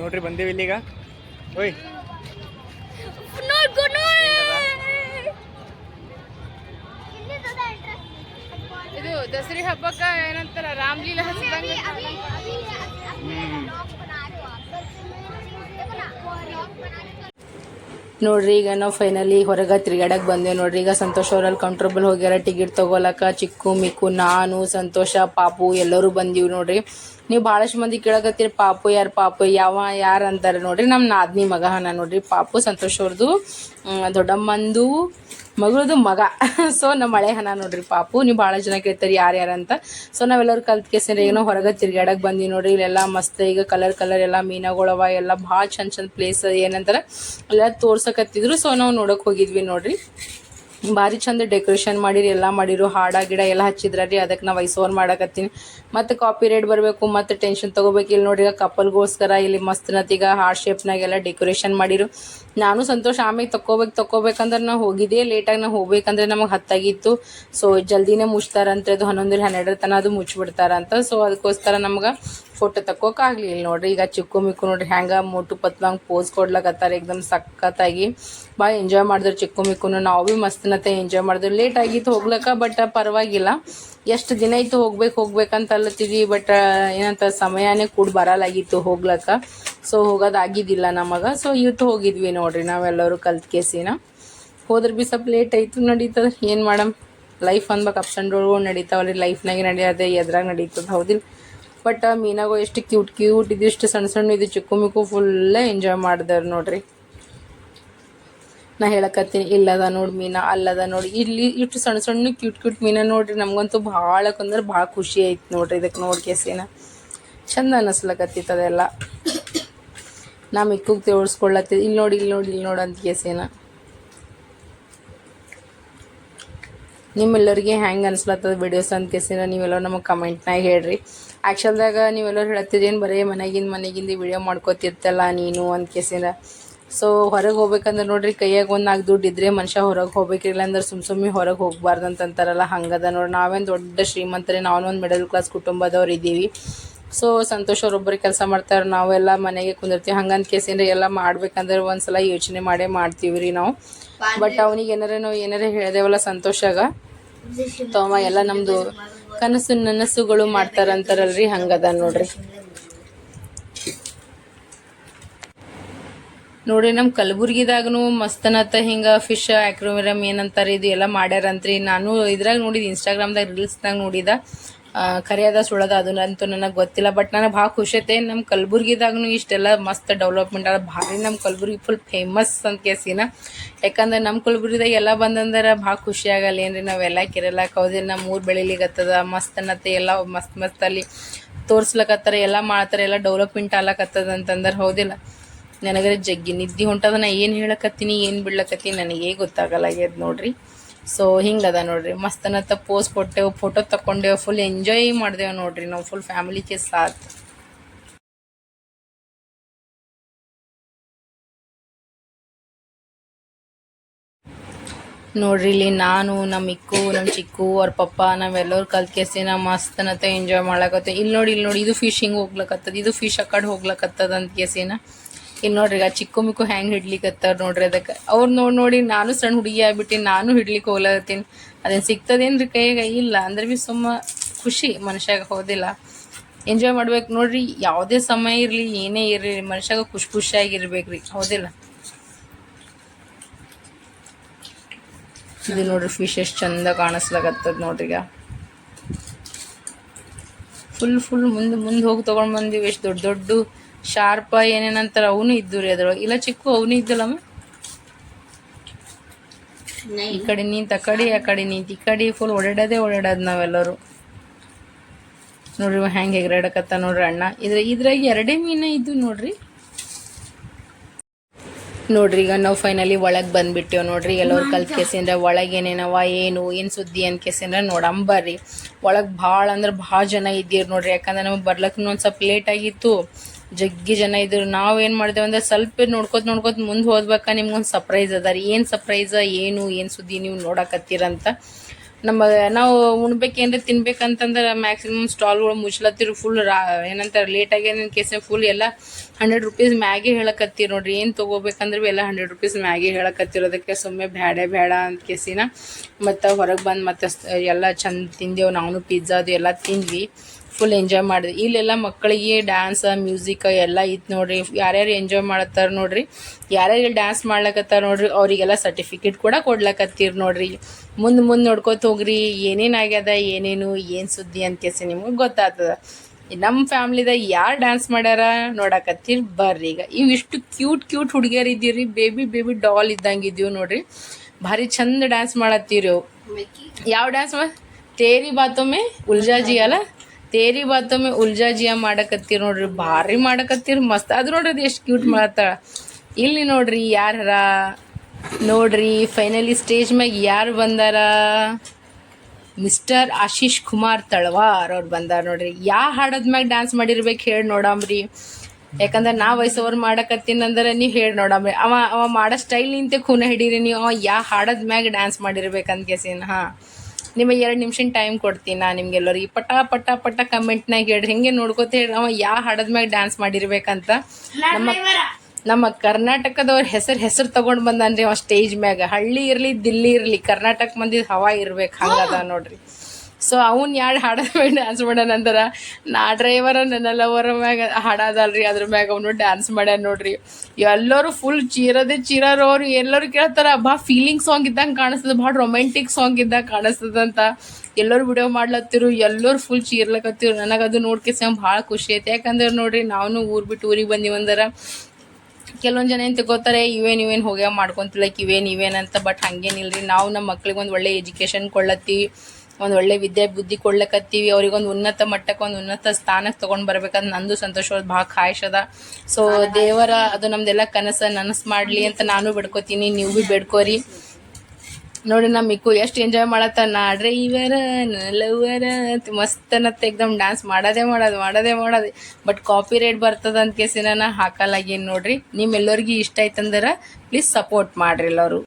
ನೋಡ್ರಿ ಬಂದೇವಿ ಇಲ್ಲಿಗ. ಓಯ್ ಇದು ದಸರಿ ಹಬ್ಬಕ್ಕ ಏನಂತಾರ, ರಾಮ್ಲೀಲಾ ಹಚ್ಚಿದಂಗ ನೋಡ್ರಿ, ಈಗ ನಾವು ಫೈನಲಿ ಹೊರಗೆ ತಿರ್ಗಾಡಕ್ ಬಂದೇವ್ ನೋಡ್ರಿ. ಈಗ ಸಂತೋಷ್ ಅವ್ರಲ್ಲಿ ಕಂಫರ್ಟಬಲ್ ಹೋಗ್ಯಾರ ಟಿಕೆಟ್ ತಗೋಲಕ ಚಿಕ್ಕು, ಮಿಕ್ಕು, ನಾನು, ಸಂತೋಷ, ಪಾಪು ಎಲ್ಲರೂ ಬಂದೀವಿ ನೋಡ್ರಿ. ನೀವು ಭಾಳಷ್ಟು ಮಂದಿ ಕೇಳಕತ್ತೀರಿ, ಪಾಪು ಯಾರು, ಪಾಪು ಯಾವ, ಯಾರು ಅಂತಾರೆ ನೋಡ್ರಿ. ನಮ್ಮ ನಾದ್ನಿ ಮಗ ಹನ ನೋಡ್ರಿ, ಪಾಪು, ಸಂತೋಷ್ ಅವ್ರದ್ದು ದೊಡ್ಡಮ್ಮಂದು ಮಗಳದು ಮಗ. (laughs) ಸೊ ನಮ್ಮ ಮಳೆ ಹಣ ನೋಡ್ರಿ ಪಾಪು. ನೀವು ಭಾಳ ಜನ ಕೇಳ್ತಾರೆ ಯಾರು ಯಾರು ಅಂತ. ಸೊ ನಾವೆಲ್ಲರೂ ಕಲ್ತ್ ಕೇಸಿನ ಏನೋ ಹೊರಗೆ ತಿರ್ಗಾಡಕ್ ಬಂದೀವಿ ನೋಡ್ರಿ. ಇಲ್ಲೆಲ್ಲ ಮಸ್ತ್ ಈಗ ಕಲರ್ ಕಲರ್ ಎಲ್ಲ ಮೀನುಗಳವ, ಎಲ್ಲ ಭಾಳ ಚಂದ ಚಂದ ಪ್ಲೇಸ್ ಏನಂತಾರೆ ಎಲ್ಲ ತೋರ್ಸಕತ್ತಿದ್ರು. ಸೊ ನಾವು ನೋಡಕ್ ಹೋಗಿದ್ವಿ ನೋಡ್ರಿ. ಭಾರಿ ಚಂದ ಡೆಕೋರೇಷನ್ ಮಾಡಿರಿ, ಎಲ್ಲ ಮಾಡಿರು. ಹಾಡ, ಗಿಡ ಎಲ್ಲ ರೀ ಅದಕ್ಕೆ ನಾ ವೈಸ್ ಓನ್ ಮಾಡಕತ್ತೀನಿ. ಮತ್ತೆ ಕಾಪಿ ರೇಟ್ ಬರಬೇಕು, ಮತ್ತೆ ಟೆನ್ಷನ್ ತಗೋಬೇಕು. ಇಲ್ಲಿ ನೋಡ್ರಿ ಕಪಲ್ಗೋಸ್ಕರ ಇಲ್ಲಿ ಮಸ್ತ್ ನತಿಗ ಹಾರ್ಟ್ ಶೇಪ್ನಾಗೆಲ್ಲ ಡೆಕೋರೇಷನ್ ಮಾಡಿರು. ನಾನು ಸಂತೋಷ ಆಮೇಲೆ ತಕೋಬೇಕು ತಕೋಬೇಕಂದ್ರೆ ನಾ ಹೋಗಿದ್ದೆ ಲೇಟಾಗಿ ನಾ ಹೋಗ್ಬೇಕಂದ್ರೆ ನಮಗೆ ಹತ್ತಾಗಿತ್ತು. ಸೊ ಜಲ್ದಿನೇ ಮುಚ್ತಾರಂತೆ ಅದು ಹನ್ನೊಂದು ಹನ್ನೆರಡರ ತನ ಅದು ಮುಚ್ಚಿಬಿಡ್ತಾರಂತ ಸೊ ಅದಕ್ಕೋಸ್ಕರ ನಮ್ಗೆ ಫೋಟೋ ತಕ್ಕೋಕ್ಕಾಗಲಿಲ್ಲ ನೋಡ್ರಿ. ಈಗ ಚಿಕ್ಕು ಮಿಕ್ಕು ನೋಡ್ರಿ, ಹ್ಯಾಂಗ ಮೋಟು ಪತ್ಲಂಗೆ ಪೋಸ್ ಕೊಡ್ಲಕತ್ತಾರೆ ಏಕ್ದಮ್ ಸಖತ್ತಾಗಿ. ಭಾಳ ಎಂಜಾಯ್ ಮಾಡಿದ್ರು ಚಿಕ್ಕು ಮಿಕ್ಕುನು. ನಾವು ಭೀ ಮಸ್ತನತೆ ಎಂಜಾಯ್ ಮಾಡಿದ್ರು. ಲೇಟ್ ಆಗಿತ್ತು ಹೋಗ್ಲಕ್ಕ ಬಟ್ ಪರವಾಗಿಲ್ಲ. ಎಷ್ಟು ದಿನ ಆಯ್ತು ಹೋಗ್ಬೇಕು, ಹೋಗ್ಬೇಕಂತ ಅಲ್ಲತ್ತಿದ್ವಿ ಬಟ್ ಏನಂತ ಸಮಯನೇ ಕೂಡ ಬರಲಾಗಿತ್ತು ಹೋಗ್ಲಕ್ಕ. ಸೊ ಹೋಗೋದಾಗಿದ್ದಿಲ್ಲ ನಮಗೆ. ಸೊ ಇವತ್ತು ಹೋಗಿದ್ವಿ ನೋಡ್ರಿ ನಾವೆಲ್ಲರೂ ಕಲ್ತ್ ಕೇಸಿನ. ಹೋದ್ರೆ ಭೀ ಸ್ವಲ್ಪ ಲೇಟ್ ಆಯಿತು ನಡೀತದ. ಏನು ಮಾಡಮ್? ಲೈಫ್ ಅನ್ಬೇಕು ಅಪ್ಸ್ ಆ್ಯಂಡ್ ಡೌನ್ಗಳು ನಡೀತಾವಲ್ರಿ. ಲೈಫ್ನಾಗೆ ನಡೆಯೋದೆ, ಎದ್ರಾಗ ನಡೀತದೆ ಹೌದಿಲ್ಲ ಬಟ್ ಮೀನಾಗೋ ಎಷ್ಟು ಕ್ಯೂಟ್ ಕ್ಯೂಟ್ ಇದಿಷ್ಟು ಸಣ್ಣ ಸಣ್ಣ ಇದು ಚಿಕ್ಕು ಮಿಕ್ಕು ಫುಲ್ಲ ಎಂಜಾಯ್ ಮಾಡಿದಾರೆ ನೋಡ್ರಿ. ನಾ ಹೇಳಕತ್ತೀನಿ, ಇಲ್ಲದ ನೋಡಿ ಮೀನ, ಅಲ್ಲದ ನೋಡಿ. ಇಲ್ಲಿ ಇಷ್ಟು ಸಣ್ಣ ಸಣ್ಣ ಕ್ಯೂಟ್ ಕ್ಯೂಟ್ ಮೀನಾ ನೋಡ್ರಿ, ನಮಗಂತೂ ಭಾಳ ಅಂದ್ರೆ ಭಾಳ ಖುಷಿ ಆಯ್ತು ನೋಡ್ರಿ ಇದಕ್ಕೆ ನೋಡಿ ಕೇಸಿನ. ಚಂದ ಅನ್ನಿಸ್ಲಕತ್ತಿತ್ತು ಅದೆಲ್ಲ. ನಾ ಮಿಕ್ಕುಗೆ ತೋರಿಸ್ಕೊಳ್ಳತ್ತಿ ಇಲ್ಲಿ ನೋಡಿ ಇಲ್ಲಿ ನೋಡಿ ಇಲ್ಲಿ ನೋಡಿ ಅಂತ ಕೇಸಿನ. ನಿಮ್ಮೆಲ್ಲರಿಗೆ ಹೆಂಗೆ ಅನ್ಸ್ಲತ್ತದ ವಿಡಿಯೋಸ್ ಅಂತ ಕೇಸಿನ ನೀವೆಲ್ಲರೂ ನಮಗೆ ಕಮೆಂಟ್ನಾಗ ಹೇಳ್ರಿ. ಆ್ಯಕ್ಚುಲ್ದಾಗ ನೀವೆಲ್ಲರೂ ಹೇಳ್ತಿದ್ದೇನು ಬರೀ ಮನೆಗಿಂದ ಮನೆಗಿಂದ ವಿಡಿಯೋ ಮಾಡ್ಕೋತಿರ್ತಲ್ಲ ನೀನು ಅಂತ ಕೇಸಿನ. ಸೊ ಹೊರಗೆ ಹೋಗ್ಬೇಕಂದ್ರೆ ನೋಡ್ರಿ, ಕೈಯಾಗ ಒಂದು ನಾಲ್ಕು ದುಡ್ಡು ಇದ್ರೆ ಮನುಷ್ಯ ಹೊರಗೆ ಹೋಗ್ಬೇಕಿಲ್ಲ ಅಂದ್ರೆ ಸುಮ್ ಸುಮ್ಮನೆ ಹೊರಗೆ ಹೋಗ್ಬಾರ್ದು ಅಂತಂತಾರಲ್ಲ, ಹಂಗದ ನೋಡ್ರಿ. ನಾವೇನು ದೊಡ್ಡ ಶ್ರೀಮಂತರೇ ನಾವೊಂದು ಮಿಡಲ್ ಕ್ಲಾಸ್ ಕುಟುಂಬದವ್ರು ಇದ್ದೀವಿ. ಸೊ ಸಂತೋಷ್ ಅವ್ರೊಬ್ಬರಿಗೆ ಕೆಲಸ ಮಾಡ್ತಾರೆ ನಾವೆಲ್ಲ ಮನೆಗೆ ಕುಂದಿರ್ತೀವಿ. ಹಂಗಂತ ಕೇಸಿಂದ ಎಲ್ಲ ಮಾಡ್ಬೇಕಂದ್ರೆ ಒಂದ್ಸಲ ಯೋಚನೆ ಮಾಡೇ ಮಾಡ್ತೀವಿ ರೀ ನಾವು. ಬಟ್ ಅವನಿಗೆ ಏನಾರ ನಾವು ಏನಾರ ಹೇಳ್ದೇವಲ್ಲ ಸಂತೋಷಾಗ ತಮ್ಮ ಎಲ್ಲ ನಮ್ದು ಕನಸು ನನಸುಗಳು ಮಾಡ್ತಾರಂತಾರಲ್ರಿ, ಹಂಗದ ನೋಡ್ರಿ. ನೋಡ್ರಿ ನಮ್ಮ ಕಲಬುರ್ಗಿದಾಗನು ಮಸ್ತನತ್ತ ಹಿಂಗ ಫಿಶ್ ಆಕ್ರೋಮಿರಮ್ ಏನಂತಾರೆ ಇದು ಎಲ್ಲ ಮಾಡ್ಯಾರಂತ್ರಿ. ನಾನು ಇದ್ರಾಗ ನೋಡಿದ ಇನ್ಸ್ಟಾಗ್ರಾಮ್ದಾಗ ರೀಲ್ಸ್ದಾಗ ನೋಡಿದ. ಕರಿಯದ ಸುಳದ ಅದನ್ನಂತೂ ನನಗೆ ಗೊತ್ತಿಲ್ಲ. ಬಟ್ ನನಗೆ ಭಾಳ ಖುಷಿ ಐತೆ ನಮ್ಮ ಕಲಬುರ್ಗಿದಾಗೂ ಇಷ್ಟೆಲ್ಲ ಮಸ್ತ್ ಡೆವಲಪ್ಮೆಂಟ್ ಅದ ಭಾರಿ ನಮ್ಮ ಕಲಬುರ್ಗಿ ಫುಲ್ ಫೇಮಸ್ ಅಂತ ಕೇಸಿನ. ಯಾಕಂದ್ರೆ ನಮ್ಮ ಕಲಬುರ್ಗಿದಾಗ ಎಲ್ಲ ಬಂದಂದ್ರೆ ಭಾಳ ಖುಷಿ ಆಗಲ್ಲ ಏನ್ರಿ, ನಾವೆಲ್ಲ ಕಿರಲಕ್ಕೆ ಹೌದಿಲ್ಲ ನಮ್ಮ ಊರು ಬೆಳಿಲಿಗತ್ತದ ಮಸ್ತ್ ಅನ್ನತ್ತೆ ಎಲ್ಲ ಮಸ್ತ್ ಮಸ್ತ್ ಅಲ್ಲಿ ತೋರ್ಸ್ಲಕತ್ತಾರ, ಎಲ್ಲ ಮಾಡ್ತಾರೆ, ಎಲ್ಲ ಡೆವಲಪ್ಮೆಂಟ್ ಆಗ್ಲಕತ್ತದ ಅಂತಂದ್ರೆ ಹೌದಿಲ್ಲ. ನನಗರೆ ಜಗ್ಗಿ ನಿದ್ದಿ ಹೊಂಟದ ನಾ ಏನು ಹೇಳಕತ್ತೀನಿ, ಏನು ಬಿಡ್ಲಕತ್ತೀನಿ ನನಗೇ ಗೊತ್ತಾಗಲ್ಲಾಗ್ಯದ ನೋಡ್ರಿ. ಸೊ ಹಿಂಗದ ನೋಡ್ರಿ. ಮಸ್ತ್ ಅನ್ನತ್ತ ಪೋಸ್ ಕೊಟ್ಟೆವು ಫೋಟೋ ತಕೊಂಡೆವು ಫುಲ್ ಎಂಜಾಯ್ ಮಾಡ್ದೇವು ನೋಡ್ರಿ ನಾವು ಫುಲ್ ಫ್ಯಾಮಿಲಿಗೆ ಸಾತ್ ನೋಡ್ರಿ ಇಲ್ಲಿ ನಾನು ನಮ್ಮ ಇಕ್ಕು ನಮ್ಮ ಚಿಕ್ಕು, ಅವ್ರ ಪಪ್ಪ, ನಾವೆಲ್ಲರೂ ನಾ ಮಸ್ತ್ ಅನ್ನತ್ತ ಎಂಜಾಯ್ ಮಾಡ್ಲಕತ್ತೆ ಇಲ್ಲಿ ನೋಡಿ ಇಲ್ಲಿ ನೋಡಿ, ಇದು ಫಿಶ್ ಹಿಂಗೆ ಹೋಗ್ಲಕತ್ತದ, ಇದು ಫಿಶ್ ಆ ಹೋಗ್ಲಕತ್ತದ ಅಂತ ಕೇಸಿನ ಇಲ್ಲಿ ನೋಡ್ರಿ, ಆ ಚಿಕ್ಕು ಮಿಕ್ಕು ಹೆಂಗೆ ಹಿಡ್ಲಿಕತ್ತಾರ ನೋಡ್ರಿ ಅದಕ್ಕೆ. ಅವ್ರು ನೋಡಿ ನೋಡಿ ನಾನು ಸಣ್ಣ ಹುಡುಗಿ ಆಗ್ಬಿಟ್ಟು ನಾನು ಹಿಡ್ಲಿಕ್ಕೆ ಹೋಗ್ಲತ್ತೀನಿ. ಅದೇನು ಸಿಗ್ತದೇನ್ರಿ ಕೈಯಾಗ? ಇಲ್ಲ. ಅಂದ್ರೆ ಭೀ ಸುಮ್ಮ ಖುಷಿ ಮನುಷ್ಯಾಗ ಹೋದಿಲ್ಲ. ಎಂಜಾಯ್ ಮಾಡ್ಬೇಕು ನೋಡ್ರಿ, ಯಾವುದೇ ಸಮಯ ಇರಲಿ, ಏನೇ ಇರಲಿ, ಮನುಷ್ಯಾಗ ಖುಷಿ ಖುಷಿಯಾಗಿರ್ಬೇಕು ರೀ ಹೌದಿಲ್ಲ? ಇದು ನೋಡ್ರಿ ಫಿಶ್ ಎಷ್ಟು ಚಂದ ಕಾಣಿಸ್ಲಾಗತ್ತದ ನೋಡ್ರಿ ಈಗ. ಫುಲ್ ಫುಲ್ ಮುಂದೆ ಮುಂದೆ ಹೋಗಿ ತೊಗೊಂಡು ಬಂದೀವಿ, ಎಷ್ಟು ದೊಡ್ಡ ದೊಡ್ಡ ಶಾರ್ಪ ಏನೇನಂತಾರ ಅವನು ಇದ್ದು ರೀ ಅದ್ರೊಳಗೆ. ಇಲ್ಲ ಚಿಕ್ಕು ಅವನು ಇದ್ದಲ್ಲಮ್ಮ ಈ ಕಡೆ ನಿಂತ ಆ ಕಡೆ ಆ ಕಡೆ ನಿಂತ ಈ ಕಡೆ ಫುಲ್ ಓಡಾಡೋದೇ ಓಡಾಡದ್ ನಾವೆಲ್ಲರೂ. ನೋಡ್ರಿ ಹ್ಯಾಂಗ್ ಹೆಂಗೆ ಎಗರಾಡಕತ್ತ ನೋಡ್ರಿ ಅಣ್ಣ. ಇದ್ರ ಇದ್ರಾಗ ಎರಡೇ ಮೀನ ಇದ್ದು ನೋಡ್ರಿ. ನೋಡ್ರಿ ಈಗ ನಾವು ಫೈನಲಿ ಒಳಗೆ ಬಂದ್ಬಿಟ್ಟೇವ್ ನೋಡ್ರಿ. ಎಲ್ಲರು ಕಲ್ತ್ ಕೆಸಿಂದ್ರ ಒಳಗೆ ಏನೇನವ ಏನು ಏನು ಸುದ್ದಿ ಅಂತ ಕೆಸಿಂದ್ರ ನೋಡಂಬರ್ರಿ ಒಳಗೆ ಭಾಳ ಅಂದ್ರೆ ಭಾಳ ಜನ ಇದ್ದೀರಿ ನೋಡ್ರಿ. ಯಾಕಂದ್ರೆ ನಮಗೆ ಬರ್ಲಕ್ಕೂ ಒಂದು ಸ್ವಲ್ಪ ಲೇಟ್ ಆಗಿತ್ತು. ಜಗ್ಗಿ ಜನ ಇದ್ರು. ನಾವು ಏನು ಮಾಡಿದೆವು ಅಂದ್ರೆ ಸ್ವಲ್ಪ ನೋಡ್ಕೋತ ನೋಡ್ಕೋತ ಮುಂದೆ ಹೋದ್ಬೇಕಾ ನಿಮ್ಗೊಂದು ಸರ್ಪ್ರೈಸ್ ಅದ ರೀ. ಏನು ಸರ್ಪ್ರೈಸ ಏನು ಏನು ಸುದ್ದಿ ನೀವು ನೋಡಕತ್ತೀರಂತ ನಮ್ಮ ನಾವು ಉಣ್ಬೇಕೇನ್ರಿ, ತಿನ್ಬೇಕಂತಂದ್ರೆ ಮ್ಯಾಕ್ಸಿಮಮ್ ಸ್ಟಾಲ್ಗಳು ಮುಚ್ಲತ್ತಿರು ಫುಲ್ ರಾ, ಏನಂತಾರೆ ಲೇಟ್ ಆಗ್ಯದ ಕೇಸ್ ಫುಲ್ ಎಲ್ಲ ಹಂಡ್ರೆಡ್ ರುಪೀಸ್ ಮ್ಯಾಗೆ ಹೇಳಕತ್ತೀರಿ ನೋಡ್ರಿ. ಏನು ತೊಗೋಬೇಕಂದ್ರೆ ಎಲ್ಲ ಹಂಡ್ರೆಡ್ ರುಪೀಸ್ ಮ್ಯಾಗೆ ಹೇಳಕತ್ತಿರೋದಕ್ಕೆ ಸುಮ್ಮನೆ ಬೇಡ ಬೇಡ ಅಂತ ಕೇಸಿನ ಮತ್ತು ಹೊರಗೆ ಬಂದು ಮತ್ತೆ ಎಲ್ಲ ಚಂದ ತಿಂದೆವು. ನಾವು ಪಿಜ್ಜಾ ಅದು ಎಲ್ಲ ತಿಂದ್ವಿ. ಫುಲ್ ಎಂಜಾಯ್ ಮಾಡಿದ್ವಿ. ಇಲ್ಲೆಲ್ಲ ಮಕ್ಕಳಿಗೆ ಡ್ಯಾನ್ಸ್ ಮ್ಯೂಸಿಕ್ ಎಲ್ಲ ಇತ್ತು ನೋಡ್ರಿ. ಯಾರ್ಯಾರು ಎಂಜಾಯ್ ಮಾಡತ್ತಾರ ನೋಡ್ರಿ. ಯಾರ್ಯಾರು ಇಲ್ಲಿ ಡ್ಯಾನ್ಸ್ ಮಾಡ್ಲಕತ್ತಾರ ನೋಡ್ರಿ ಅವರಿಗೆಲ್ಲ ಸರ್ಟಿಫಿಕೇಟ್ ಕೂಡ ಕೊಡ್ಲಕತ್ತೀರಿ ನೋಡ್ರಿ. ಮುಂದೆ ಮುಂದೆ ನೋಡ್ಕೊತ ಹೋಗ್ರಿ ಏನೇನು ಆಗ್ಯದ ಏನೇನು ಏನು ಸುದ್ದಿ ಅಂತ ಕೇಸಿ ನಿಮ್ಗೆ ಗೊತ್ತಾಗ್ತದ. ನಮ್ಮ ಫ್ಯಾಮ್ಲಿದಾಗ ಯಾರು ಡ್ಯಾನ್ಸ್ ಮಾಡ್ಯಾರ ನೋಡಕತ್ತೀರಿ ಬರ್ರಿ ಈಗ. ಇವು ಇಷ್ಟು ಕ್ಯೂಟ್ ಕ್ಯೂಟ್ ಹುಡುಗಿಯರು ಇದ್ದೀರಿ ಬೇಬಿ ಬೇಬಿ ಡಾಲ್ ಇದ್ದಂಗೆ ಇದೀವಿ ನೋಡ್ರಿ. ಭಾರಿ ಚಂದ ಡ್ಯಾನ್ಸ್ ಮಾಡತ್ತೀರಿ ಅವು. ಯಾವ ಡ್ಯಾನ್ಸ್ ಮಾ? ತೇರಿ ಬಾತೊಮ್ಮೆ ಉಲ್ಜಾಜಿ ಅಲ್ಲ? ತೇರಿ ಬಾತೊಮ್ಮೆ ಉಲ್ಜಾಜಿಯ ಮಾಡಕತ್ತೀರಿ ನೋಡ್ರಿ, ಭಾರಿ ಮಾಡಕತ್ತೀರಿ, ಮಸ್ತ್. ಅದು ನೋಡ್ರಿ ಅದು ಎಷ್ಟು ಕ್ಯೂಟ್ ಮಾಡತ್ತಾಳ ಇಲ್ಲಿ ನೋಡ್ರಿ ಯಾರ ನೋಡ್ರಿ ಫೈನಲಿ ಸ್ಟೇಜ್ ಮ್ಯಾಗ ಯಾರು ಬಂದಾರ? ಮಿಸ್ಟರ್ ಆಶೀಶ್ ಕುಮಾರ್ ತಳವಾರ್ ಅವ್ರು ಬಂದಾರ ನೋಡ್ರಿ. ಯಾ ಹಾಡೋದ್ ಮ್ಯಾಗ ಡ್ಯಾನ್ಸ್ ಮಾಡಿರ್ಬೇಕು ಹೇಳಿ ನೋಡಾಮ್ರಿ. ಯಾಕಂದ್ರೆ ನಾ ವಯಸ್ಸವ್ರ ಮಾಡಕತ್ತೀನಿ ಅಂದ್ರೆ ನೀವು ಹೇಳಿ ನೋಡಾಮ್ರಿ. ಅವ ಅವ ಮಾಡೋ ಸ್ಟೈಲ್ ನಿಂತೆ ಖೂನ ಹಿಡೀರಿ ನೀವು. ಅವ ಯಾ ಹಾಡೋದ್ ಮ್ಯಾಗ ಡ್ಯಾನ್ಸ್ ಮಾಡಿರ್ಬೇಕಂತ ಕೇಸಿನ ಹಾಂ. ನಿಮಗೆ ಎರಡು ನಿಮಿಷ ಟೈಮ್ ಕೊಡ್ತೀನಿ ನಾ ನಿಮ್ಗೆಲ್ಲರಿಗೆ ಪಟ ಪಟ ಪಟ ಕಮೆಂಟ್ನಾಗ ಹೇಳ್ರಿ. ಹೆಂಗೆ ನೋಡ್ಕೋತ ಹೇಳಿ ಅವ ಯಾ ಹಾಡದ್ ಮ್ಯಾಗ ಡ್ಯಾನ್ಸ್ ಮಾಡಿರ್ಬೇಕಂತ. ನಮ್ಮ ನಮ್ಮ ಕರ್ನಾಟಕದವ್ರ ಹೆಸರು ಹೆಸರು ತಗೊಂಡ್ ಬಂದಾನ್ರಿ ಅವ ಸ್ಟೇಜ್ ಮ್ಯಾಗ. ಹಳ್ಳಿ ಇರ್ಲಿ ದಿಲ್ಲಿ ಇರ್ಲಿ ಕರ್ನಾಟಕ ಮಂದಿ ಹವಾ ಇರ್ಬೇಕು ಹಂಗದ ನೋಡ್ರಿ. ಸೊ ಅವ್ನು ಯಾರು ಹಾಡೋದ ಡ್ಯಾನ್ಸ್ ಮಾಡ್ಯಾನ ಅಂತಾರ ನಾ ಡ್ರೈವರ ನನ್ನ ಲವರ ಮ್ಯಾಗ ಹಾಡೋದಲ್ರಿ, ಅದ್ರ ಮ್ಯಾಗ ಅವನು ಡ್ಯಾನ್ಸ್ ಮಾಡ್ಯಾನ ನೋಡ್ರಿ. ಎಲ್ಲರೂ ಫುಲ್ ಚೀರದೆ ಚೀರರು ಎಲ್ಲರೂ ಕೇಳ್ತಾರ, ಬಾ ಫೀಲಿಂಗ್ ಸಾಂಗ್ ಇದ್ದಂಗೆ ಕಾಣಿಸ್ತದ ಭಾಳ ರೊಮ್ಯಾಂಟಿಕ್ ಸಾಂಗ್ ಇದ್ದಾಗ ಕಾಣಿಸ್ತದಂತ ಎಲ್ಲರೂ ವಿಡಿಯೋ ಮಾಡ್ಲತ್ತಿರು, ಎಲ್ಲರೂ ಫುಲ್ ಚೀರ್ಲಕತ್ತಿರು. ನನಗೆ ಅದು ನೋಡ್ಕೇಸ ಭಾಳ ಖುಷಿ ಐತೆ ಯಾಕಂದ್ರೆ ನೋಡ್ರಿ ನಾವು ಊರು ಬಿಟ್ಟು ಊರಿಗೆ ಬಂದಿವಂದರ ಕೆಲವೊಂದು ಜನ ಏನು ತಗೋತಾರೆ ಇವೇನು ಇವೇನು ಹೋಗ್ಯಾವ ಮಾಡ್ಕೊಂತಿಲ್ಲ ಇವೇನು ಇವೇನು ಅಂತ. ಬಟ್ ರೀ ನಾವು ನಮ್ಮ ಮಕ್ಳಿಗೆ ಒಂದು ಒಳ್ಳೆ ಎಜುಕೇಷನ್ ಕೊಳ್ಳತ್ತೀವಿ ಒಂದು ಒಳ್ಳೆ ವಿದ್ಯೆ ಬುದ್ಧಿ ಕೊಡ್ಲಕತ್ತೀವಿ ಅವ್ರಿಗೊಂದು ಉನ್ನತ ಮಟ್ಟಕ್ಕೆ ಒಂದು ಉನ್ನತ ಸ್ಥಾನಕ್ಕೆ ತೊಗೊಂಡು ಬರ್ಬೇಕಂತ ನಂದು ಸಂತೋಷವಾದ ಭಾಳ ಅದ ಸೊ ದೇವರ ಅದು ನಮ್ದೆಲ್ಲ ಕನಸ ನನಸು ಮಾಡಲಿ ಅಂತ ನಾನು ಬೇಡ್ಕೋತೀನಿ. ನೀವು ಭೀ ಬೇಡ್ಕೋರಿ. ನೋಡಿ ನಮ್ಮ ಮಿಕ್ಕು ಎಷ್ಟು ಎಂಜಾಯ್ ಮಾಡತ್ತ. ನಾ ಇವರ ಲವರ ಮಸ್ತ್ ಅನ್ನತ್ತೆ ಎಕ್ದಮ್ ಡ್ಯಾನ್ಸ್ ಮಾಡೋದೇ ಮಾಡೋದು ಮಾಡೋದೇ ಮಾಡೋದು. ಬಟ್ ಕಾಪಿ ರೇಟ್ ಬರ್ತದ ಅಂತ ಕೇಸಿನ ನಾ ಹಾಕಲಾಗೇನು ನೋಡ್ರಿ. ನಿಮ್ಮೆಲ್ಲರಿಗೂ ಇಷ್ಟ ಆಯ್ತಂದ್ರೆ ಪ್ಲೀಸ್ ಸಪೋರ್ಟ್ ಮಾಡ್ರಿ ಎಲ್ಲರೂ.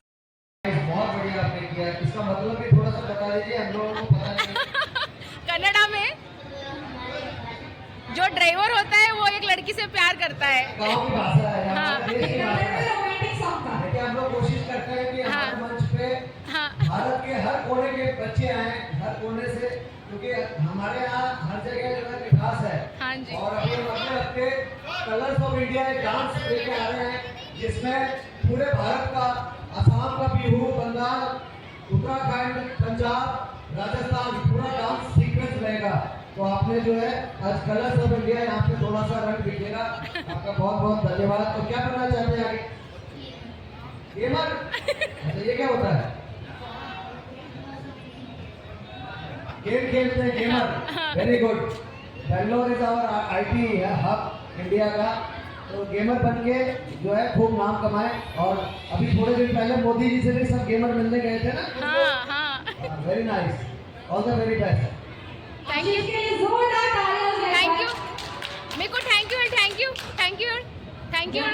हाँ। हमारे मंच पे हाँ। भारत के हर कोने के बच्चे आए हर कोने से क्योंकि हमारे यहाँ हर जगह जगह विकास है। हाँ जी। और अपने अपने अपने कलर्स ऑफ़ इंडिया एक डांस लेके आ रहे हैं जिसमें पूरे भारत का असम का बिहू बंगाल उत्तराखंड पंजाब राजस्थान पूरा डांस तो आपने जो है आज कलर्स ऑफ़ इंडिया यहाँ पे थोड़ा सा रंग दिखेगा। आपका बहुत बहुत धन्यवाद। तो क्या करना चाहते हैं आगे? गेमर अच्छा ये क्या होता है? गेम खेलते हैं gamer very good Bangalore is our IT hub India का। तो गेमर बन के जो है खूब नाम कमाए। और अभी थोड़े दिन पहले मोदी जी से भी सब गेमर मिलने गए थे ना? Very nice all the very best thank you thank you ಮೇಕು thank you thank you thank you thank you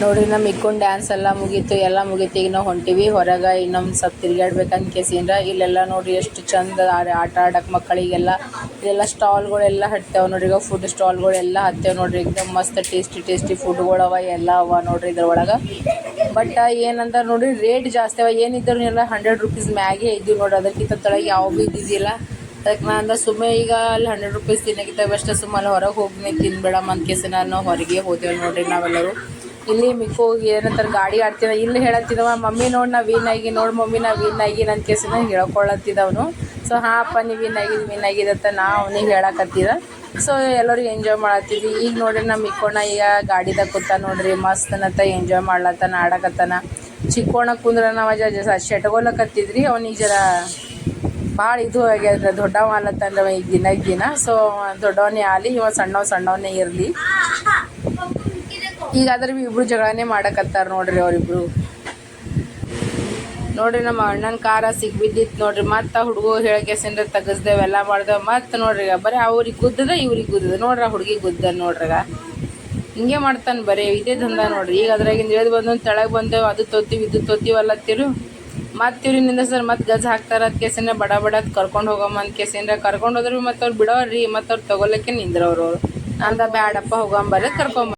ನೋಡ್ರಿ ನಮ್ಮ ಇಕ್ಕೊಂಡು ಡ್ಯಾನ್ಸ್ ಎಲ್ಲ ಮುಗೀತು ಎಲ್ಲ ಮುಗೀತು ಈಗ ನಾವು ಹೊಂಟಿವಿ ಹೊರಗೆ ಇನ್ನೊಂದು ಸ್ವಲ್ಪ ತಿರ್ಗಾಡ್ಬೇಕಂತ ಕೇಸಿಂದ್ರ ಇಲ್ಲೆಲ್ಲ ನೋಡ್ರಿ ಎಷ್ಟು ಚಂದ ಆ- ಆಟ ಆಡಕ್ಕೆ ಮಕ್ಕಳಿಗೆಲ್ಲ ಇಲ್ಲೆಲ್ಲ ಸ್ಟಾಲ್ಗಳೆಲ್ಲ ಹತ್ತೇವೆ ನೋಡ್ರಿ ಈಗ ಫುಡ್ ಸ್ಟಾಲ್ಗಳೆಲ್ಲ ಹತ್ತೇವೆ ನೋಡ್ರಿ एकदम ಮಸ್ತ್ ಟೇಸ್ಟಿ ಟೇಸ್ಟಿ ಫುಡ್ಗಳವ ಎಲ್ಲ ಅವ ನೋಡ್ರಿ ಇದ್ರೊಳಗೆ ಬಟ್ ಏನಂತ ನೋಡ್ರಿ ರೇಟ್ ಜಾಸ್ತಿ ಅವ ಏನಿದ್ರು ಎಲ್ಲ ಹಂಡ್ರೆಡ್ ರುಪೀಸ್ ಮ್ಯಾಗೆ ಇದ್ದೀವಿ ನೋಡ್ರಿ ಅದಕ್ಕಿಂತ ತಳಗೆ ಯಾವ ಭೀ ಇದ್ದಿದ್ದಿಲ್ಲ ಅದಕ್ಕೆ ನಾನು ಅಂದ ಸುಮ್ಮನೆ ಈಗ ಅಲ್ಲಿ ಹಂಡ್ರೆಡ್ ರುಪೀಸ್ ತಿನ್ನಕ್ಕಿಂತ ಅಷ್ಟೇ ಸುಮ್ಮನೆ ಹೊರಗೆ ಹೋಗಿ ತಿನ್ಬೇಡಮ್ಮ ಅಂತ ಕೇಸಿನ ನಾವು ಹೊರಗೆ ಹೋದೆವು ನೋಡ್ರಿ ನಾವೆಲ್ಲರೂ. ಇಲ್ಲಿ ಮಿಕ್ಕು ಏನಂತಾರೆ ಗಾಡಿ ಆಡ್ತೀವಿ ಇಲ್ಲಿ ಹೇಳತ್ತಿದವ ಮಮ್ಮಿ ನೋಡಿ ನಾ ವಿನ್ ಆಗಿ, ನೋಡಿ ಮಮ್ಮಿ ನಾ ವಿನ್ ಆಗಿ ನನ್ನ ಕೇಸಿನ ಹೇಳ್ಕೊಳ್ಳತ್ತಿದ್ದವನು ಸೊ ಹಾಂ ಅಪ್ಪ ನೀವು ವಿನ್ ಆಗಿದ್ದು ವಿನ್ ಅಂತ ನಾ ಅವನಿಗೆ ಹೇಳಕತ್ತಿದ ಸೊ ಎಲ್ಲರೂ ಎಂಜಾಯ್ ಮಾಡತ್ತಿದ್ವಿ. ಈಗ ನೋಡ್ರಿ ನಮ್ಮ ಮಿಕ್ಕೋಣ ಈಗ ಗಾಡಿದಾಗ ಕೂತ ನೋಡ್ರಿ ಮಸ್ತನತ್ತ ಎಂಜಾಯ್ ಮಾಡ್ಲತ್ತಾನ, ಆಡಕತ್ತಾನ. ಚಿಕ್ಕೋಣ ಕುಂದ್ರ ನಾವು ಜ ಶೆಟ್ಗೊಲಕತ್ತಿದ್ರಿ ಅವನಿಗೆ ಜರ ಭಾಳ ಇದು ಆಗ್ಯದ ದೊಡ್ಡವ ಅಲ್ಲತ್ತಂದ್ರೆ ಈಗ ದಿನ ದಿನ. ಸೊ ದೊಡ್ಡವನೇ ಆಗಲಿ, ಇವ ಸಣ್ಣವ ಸಣ್ಣವನೇ ಇರಲಿ. ಈಗ ಅದ್ರ ಬಿ ಇಬ್ರು ಜಗಳನೇ ಮಾಡಕತ್ತಾರ ನೋಡ್ರಿ ಅವರಿಬ್ರು. ನೋಡ್ರಿ ನಮ್ಮ ಅಣ್ಣನ ಕಾರ ಸಿಗ್ಬಿದ್ದಿತ್ತು ನೋಡ್ರಿ. ಮತ್ತೆ ಹುಡುಗ ಹೇಳ್ಕೆಸಂದ್ರೆ ತೆಗಸ್ದೇವ್, ಎಲ್ಲ ಮಾಡ್ದೇವ್. ಮತ್ತೆ ನೋಡ್ರಿ, ಬರೀ ಅವ್ರಿಗೆ ಗುದ್ದದ ಇವ್ರಿಗೆ ಗುದ್ದದ. ನೋಡ್ರಿ ಹುಡುಗಿ ಗುದ್ದ ನೋಡ್ರಗ. ಹಿಂಗೆ ಮಾಡ್ತಾನೆ ಬರೀ, ಇದೇ ದಂಧ ನೋಡ್ರಿ. ಈಗ ಅದ್ರಾಗಿಂದ ಇಳಿದು ಬಂದು ತೆಳಗೆ ಬಂದೇವು, ಅದು ತೊತ್ತೀವಿ, ಇದು ತೊತ್ತಿವಲ್ಲ ಅಲ್ಲತ್ತಿರು ಮತ್ತೆ ಇವ್ರಿಂದ ಸರ್ ಮತ್ತು ಗಜ ಹಾಕ್ತಾರೆ ಅದು ಕೇಸಿನ ಬಡ ಬಡ ಕರ್ಕೊಂಡು ಹೋಗಮ್ಮ ಅಂತ ಕೇಸಿನ ಕರ್ಕೊಂಡು ಹೋದ್ರೆ ಮತ್ತೆ ಅವ್ರು ಬಿಡೋರಿ ಮತ್ತು ಅವ್ರು ತೊಗೊಳಕ್ಕೆ ನಿಂದ್ರವ್ರು ಅವ್ರು. ಅಂದ ಬ್ಯಾಡಪ್ಪ ಹೋಗಂಬರ ಕರ್ಕೊಂಬ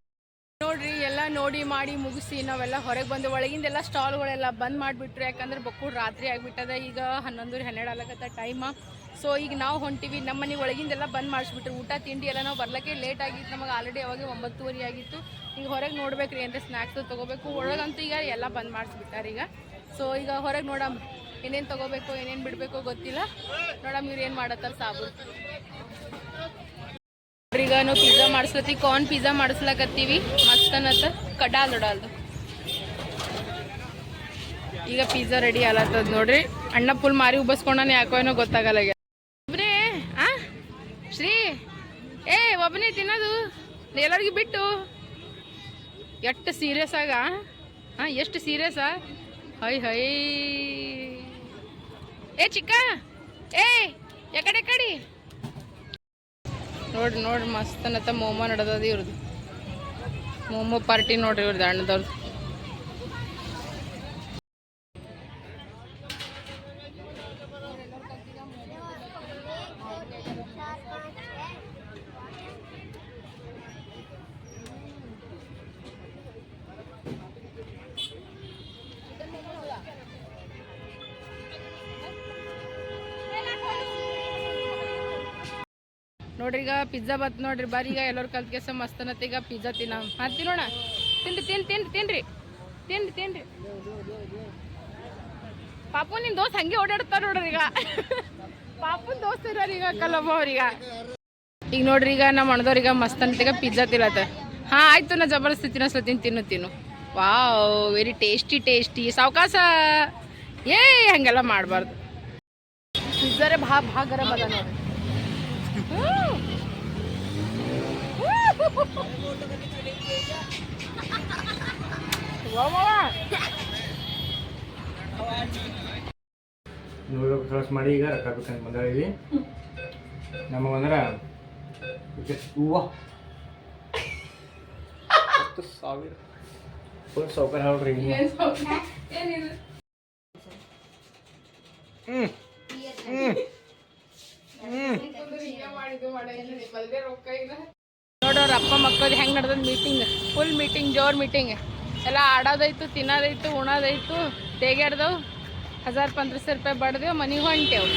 ನೋಡ್ರಿ, ಎಲ್ಲ ನೋಡಿ ಮಾಡಿ ಮುಗಿಸಿ, ನಾವೆಲ್ಲ ಹೊರಗೆ ಬಂದು ಒಳಗಿಂದೆಲ್ಲ ಸ್ಟಾಲ್ಗಳೆಲ್ಲ ಬಂದ್ ಮಾಡಿಬಿಟ್ರು. ಯಾಕಂದ್ರೆ ಬಕ್ಕೂರು ರಾತ್ರಿ ಆಗಿಬಿಟ್ಟದ, ಈಗ ಹನ್ನೊಂದು ಹನ್ನೆರಡು ಆಗತ್ತ ಟೈಮ ಸೊ ಈಗ ನಾವು ಹೊಂಟಿವಿ ನಮ್ಮ ಮನೆ ಒಳಗಿಂದೆಲ್ಲ ಬಂದ್ ಮಾಡಿಸ್ಬಿಟ್ರು. ಊಟ, ತಿಂಡಿ ಎಲ್ಲ ನಾವು ಬರ್ಲಿಕ್ಕೆ ಲೇಟ್ ಆಗಿತ್ತು. ನಮಗೆ ಆಲ್ರೆಡಿ ಅವಾಗ ಒಂಬತ್ತುವರೆ ಆಗಿತ್ತು. ಈಗ ಹೊರಗೆ ನೋಡ್ಬೇಕ್ರಿ ಅಂದ್ರೆ ಸ್ನಾಕ್ಸ್ ತೊಗೋಬೇಕು. ಒಳಗಂತೂ ಈಗ ಎಲ್ಲ ಬಂದ್ ಈಗ. ಸೊ ಈಗ ಹೊರಗೆ ನೋಡಮ್ ಏನೇನು ತಗೋಬೇಕು ಏನೇನು ಬಿಡಬೇಕು ಗೊತ್ತಿಲ್ಲ. ನೋಡಮ್ ಇವ್ರು ಏನು ಮಾಡತ್ತಾರ ಸಾಬು ಈಗ ನಾವು ಪಿಜ್ಜಾ ಮಾಡಿಸ್ಲತ್ತಿ ಕಾರ್ನ್ ಪಿಜ್ಜಾ ಮಾಡಿಸ್ಲಕತ್ತೀವಿ. ಮಸ್ತ್ ಅನ್ನತ್ತ ಕಡಾಲ್ ದೊಡಲ್ದು ಈಗ ಪಿಜ್ಜಾ ರೆಡಿ ಆಲತ್ತದ ನೋಡ್ರಿ. ಅಣ್ಣ ಫುಲ್ ಮಾರಿ ಉಬ್ಬಸ್ಕೊಂಡಾನೆ ಯಾಕೋ ಏನೋ ಗೊತ್ತಾಗಲ್ಲ ಒಬ್ರೇ ಒಬ್ನೇ, ಆ? ಶ್ರೀ, ಏ ಒಬ್ಬನೇ ತಿನ್ನೋದು. ಎಲ್ಲರಿಗೂ ಬಿಟ್ಟು. ಎಷ್ಟು ಸೀರಿಯಸ್ ಆಗ ಹಾಂ ಎಷ್ಟು ಸೀರಿಯಸ್ಸಾ ಹೈ ಹೈ. ಏ ಚಿಕ್ಕ, ಏ ಯಾಕಡೆ ಕಡಿ. ನೋಡ್ರಿ ನೋಡ್ರಿ ಮಸ್ತ್ ಅನ್ನತ್ತ ಮೋಮೋ ನಡೆದದ ಇವ್ರದ್ದು ಮೋಮೋ ಪಾರ್ಟಿ ನೋಡ್ರಿ ಇವ್ರದ್ದು ಅಣ್ಣದವ್ರದ್ದು ನೋಡ್ರಿ, ಈಗ ಪಿಜ್ಜಾ ಬತ್ ನೋಡ್ರಿ, ಬಾರಿ ಈಗ ಎಲ್ಲರೂ ಕಲ್ತ್ ಕೆಸ ಮಸ್ತ್ ಈಗ ಪಿಜ್ಜಾ ತಿನ್ನ. ಹಾಂ ತಿನ್ನೋಣ ತಿನ್ರಿ ತಿನ್ ತಿನ್ರಿ ತಿನ್ರಿ. ತಿನ್ರಿ ತಿನ್ರಿ. ಪಾಪು ನಿಮ್ ದೋಸ್ತ್ ಹಂಗೆ ಓಡಾಡ್ತಾರ ನೋಡ್ರಿ ಈಗ. ಪಾಪುನ್ ದೋಸ್ತ್ ಇರೋರು ಈಗ ಕಲ್ಲಮ್ಮ ಅವ್ರೀಗ ಈಗ. ನೋಡ್ರಿ, ಈಗ ನಮ್ಮ ಅಣ್ಣದವ್ರೀಗ ಮಸ್ತ್ ಈಗ ಪಿಜ್ಜಾ ತಿನ್ನತ್ತ. ಹಾಂ, ಆಯ್ತು ನಾ ಜಬರ್ದಸ್ತಿ ತಿನ್ನಸ್ಲತ್ತೀನಿ ತಿನ್ನು ತಿನ್ನು. ವಾವ್ ವೆರಿ ಟೇಸ್ಟಿ ಟೇಸ್ಟಿ ಸಾವಕಾಶ ಏ, ಹಂಗೆಲ್ಲ ಮಾಡಬಾರ್ದು. ಪಿಜ್ಜಾರೆ ಭಾ ಭಾ ಗರಂ ಅದ ನೋಡ್ರಿ. ನೂರು ಕ್ರಾಸ್ ಮಾಡಿ ಈಗ ರೊಕ್ಕ ಬೇಕಂತ ಬಂದಾಳಿವಿ. ನಮಗಂದ್ರೆ ಹೂವ. ಹತ್ತು ಸಾವಿರ. ಫುಲ್ ಸೌಕರ್ಯ ಹೇಳ್ರಿ ಹ್ಞೂ ಹ್ಞೂ ನೋಡೋರ್ ಅಪ್ಪ ಮಕ್ಕಳು ಹೆಂಗೆ ನಡ್ದದ ಮೀಟಿಂಗ್ ಫುಲ್ ಮೀಟಿಂಗ್ ಜೋರ್ ಮೀಟಿಂಗ್ ಎಲ್ಲ ಆಡೋದೈತು ತಿನ್ನೋದೈತು ಉಣೋದೈತು ತೇಗಾಡ್ದವು ಹಜಾರ್ ಪಂದ್ರ ರೂಪಾಯಿ ಬಡ್ದೇವು ಮನೆಗೆ ಹೊಂಟೇವು.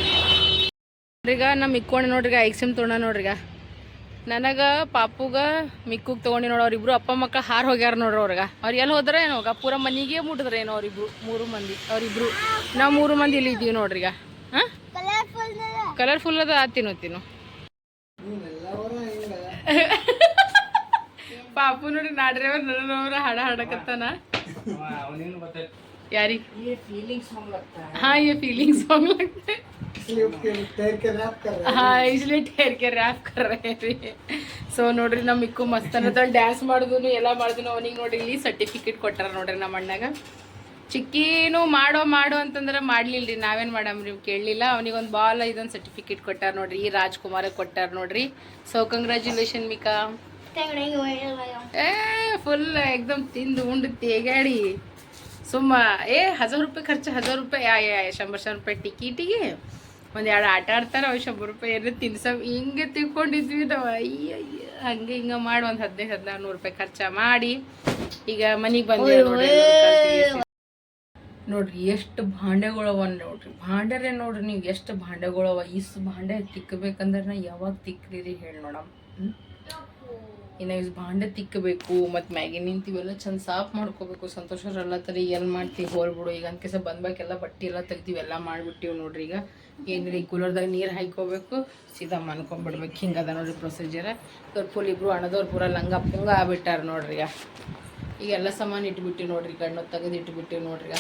ನೋಡ್ರಿಗ ನಮ್ಮ ಇಕ್ಕೊಂಡು ನೋಡ್ರಿಗ ಎಕ್ಸಿಮ್ ತೊಗೊಂಡ ನೋಡ್ರಿಗ. ನನಗೆ ಪಾಪುಗ ಮಿಕ್ಕುಗೆ ತೊಗೊಂಡು ನೋಡು ಅವ್ರಿಬ್ರು ಅಪ್ಪ ಮಕ್ಕಳು ಹಾರು ಹೋಗ್ಯಾರ ನೋಡ್ರಿ ಅವ್ರಿಗೆ. ಅವ್ರು ಎಲ್ಲಿ ಹೋದ್ರೆ ಏನೋ ಹೋಗ ಪೂರ ಮನೆಗೆ ಮುಟ್ಟಿದ್ರೆ ಏನೋ ಅವ್ರಿಬ್ರು ಮೂರು ಮಂದಿ ಅವ್ರಿಬ್ರು. ನಾವು ಮೂರು ಮಂದಿ ಇಲ್ಲಿ ಇದ್ದೀವಿ ನೋಡ್ರಿಗ. ಹಾಂ? ಕಲರ್ಫುಲ್ ಕಲರ್ಫುಲ್ ಅದ ತಿನ್ನು ತಿನ್ನು. (laughs) ಪಾಪು ನೋಡಿ ನಾಡ್ರೇವ್ರ ನರನವ್ರ ಹಾಡ ಹಾಡಕತ್ತಾನ ಅವನೇನು ಗೊತ್ತಾಯ್ತು ಯಾರಿ हाँ ये फीलिंग सॉन्ग लगता है हाँ इसलिए ठहर के रैप कर रहे थे ಸೊ ನೋಡ್ರಿ ನಮ್ಮ ಮಿಕ್ಕು ಮಸ್ತ್ ಅನ್ನತ್ತ ಡ್ಯಾನ್ಸ್ ಮಾಡಿದ್ನು ಎಲ್ಲ ಮಾಡಿದ್ನು ಅವನಿಗೆ ನೋಡ್ರಿ ಇಲ್ಲಿ ಸರ್ಟಿಫಿಕೇಟ್ ಕೊಟ್ಟಾರ ನೋಡ್ರಿ ನಮ್ಮ ಅಣ್ಣಾಗ ಚಿಕ್ಕಿನೂ ಮಾಡೋ ಮಾಡು ಅಂತಂದ್ರೆ ಮಾಡ್ಲಿಲ್ರಿ ನಾವೇನು ಮಾಡಮ್ರಿ ನೀವು ಕೇಳಲಿಲ್ಲ ಅವನಿಗೊಂದು ಬಾಲ್ ಇದೊಂದು ಸರ್ಟಿಫಿಕೇಟ್ ಕೊಟ್ಟಾರ ನೋಡ್ರಿ ಈ ರಾಜ್ಕುಮಾರ್ ಕೊಟ್ಟಾರ ನೋಡ್ರಿ ಸೊ ಕಂಗ್ರ್ಯಾಚುಲೇಷನ್ ಮಿಕಾ ಏ ಫುಲ್ ಎಕ್ದಮ್ ತಿಂದು ಉಂಡು ತೇಗಾಡಿ ಸುಮ್ಮ ಏ ಹಜಾರ್ ರೂಪಾಯಿ ಖರ್ಚು ಹಜಾರ್ ರೂಪಾಯಿ ಯಾ ಯಾ ಶಂಬರ್ ಸಾವಿರ ರೂಪಾಯಿ ಟಿಕಿಟಿಗೆ ಒಂದು ಎರಡು ಆಟ ಆಡ್ತಾರೆ ಅವು ಶಂಬರ್ ರೂಪಾಯಿ ಏನು ತಿನ್ಸ ಹಿಂಗೆ ತಿಳ್ಕೊಂಡಿದ್ವಿ ನಾವು. ಅಯ್ಯ ಅಯ್ಯ ಹಂಗೆ ಹಿಂಗೆ ಮಾಡಿ ಒಂದು ಹದಿನೈದು ಹದಿನಾರು ನೂರು ರೂಪಾಯಿ ಖರ್ಚು ಮಾಡಿ. ಈಗ ಮನೆಗೆ ಬಂದ ನೋಡ್ರಿ ಎಷ್ಟು ಭಾಂಡೆಗಳವ ನೋಡ್ರಿ. ಭಾಂಡೆರೇ ನೋಡ್ರಿ ನೀವು ಎಷ್ಟು ಭಾಂಡೆಗಳವ. ಇಸ್ ಭಾಂಡೆ ತಿಕ್ಕಬೇಕಂದ್ರೆ ನಾ ಯಾವಾಗ ತಿಕ್ಕ್ರಿ ಹೇಳಿ ನೋಡಮ್ಮ ಇನ್ನು ಇಸ್ ಭಾಂಡೆ ತಿಕ್ಕಬೇಕು ಮತ್ತು ಮ್ಯಾಗಿ ನಿಂತಿವೆಲ್ಲ ಚಂದ ಸಾಫ್ ಮಾಡ್ಕೋಬೇಕು, ಸಂತೋಷರೆಲ್ಲ ತರಿ ಎಲ್ಲಿ ಮಾಡ್ತೀವಿ ಹೋಲ್ಬಿಡು ಈಗ ಅಂದ್ಕೆಸ ಬಂದ್ಬೇಕೆಲ್ಲ ಬಟ್ಟೆ ಎಲ್ಲ ತೆಗ್ದಿವಿ, ಎಲ್ಲ ಮಾಡಿಬಿಟ್ಟಿವಿ ನೋಡ್ರಿ ಈಗ. ಏನು ಈ ಕೂಲರ್ದಾಗ ನೀರು ಹಾಯ್ಕೋಬೇಕು, ಸೀದಾ ಮನ್ಕೊಂಬಿಡ್ಬೇಕು. ಹಿಂಗದ ನೋಡ್ರಿ ಪ್ರೊಸೀಜರ್ ಇವ್ರ ಫುಲ್ ಇಬ್ರು ಹಣದವ್ರು ಪೂರ ಲಂಗ ಪುಂಗ ಆಗ್ಬಿಟ್ಟಾರ ನೋಡ್ರಿ ಈಗ. ಎಲ್ಲ ಸಾಮಾನು ಇಟ್ಬಿಟ್ಟಿವಿ ನೋಡ್ರಿ ಗಣ್ಣು ತೆಗೆದು ಇಟ್ಬಿಟ್ಟಿವಿ ನೋಡ್ರಿ ಈಗ.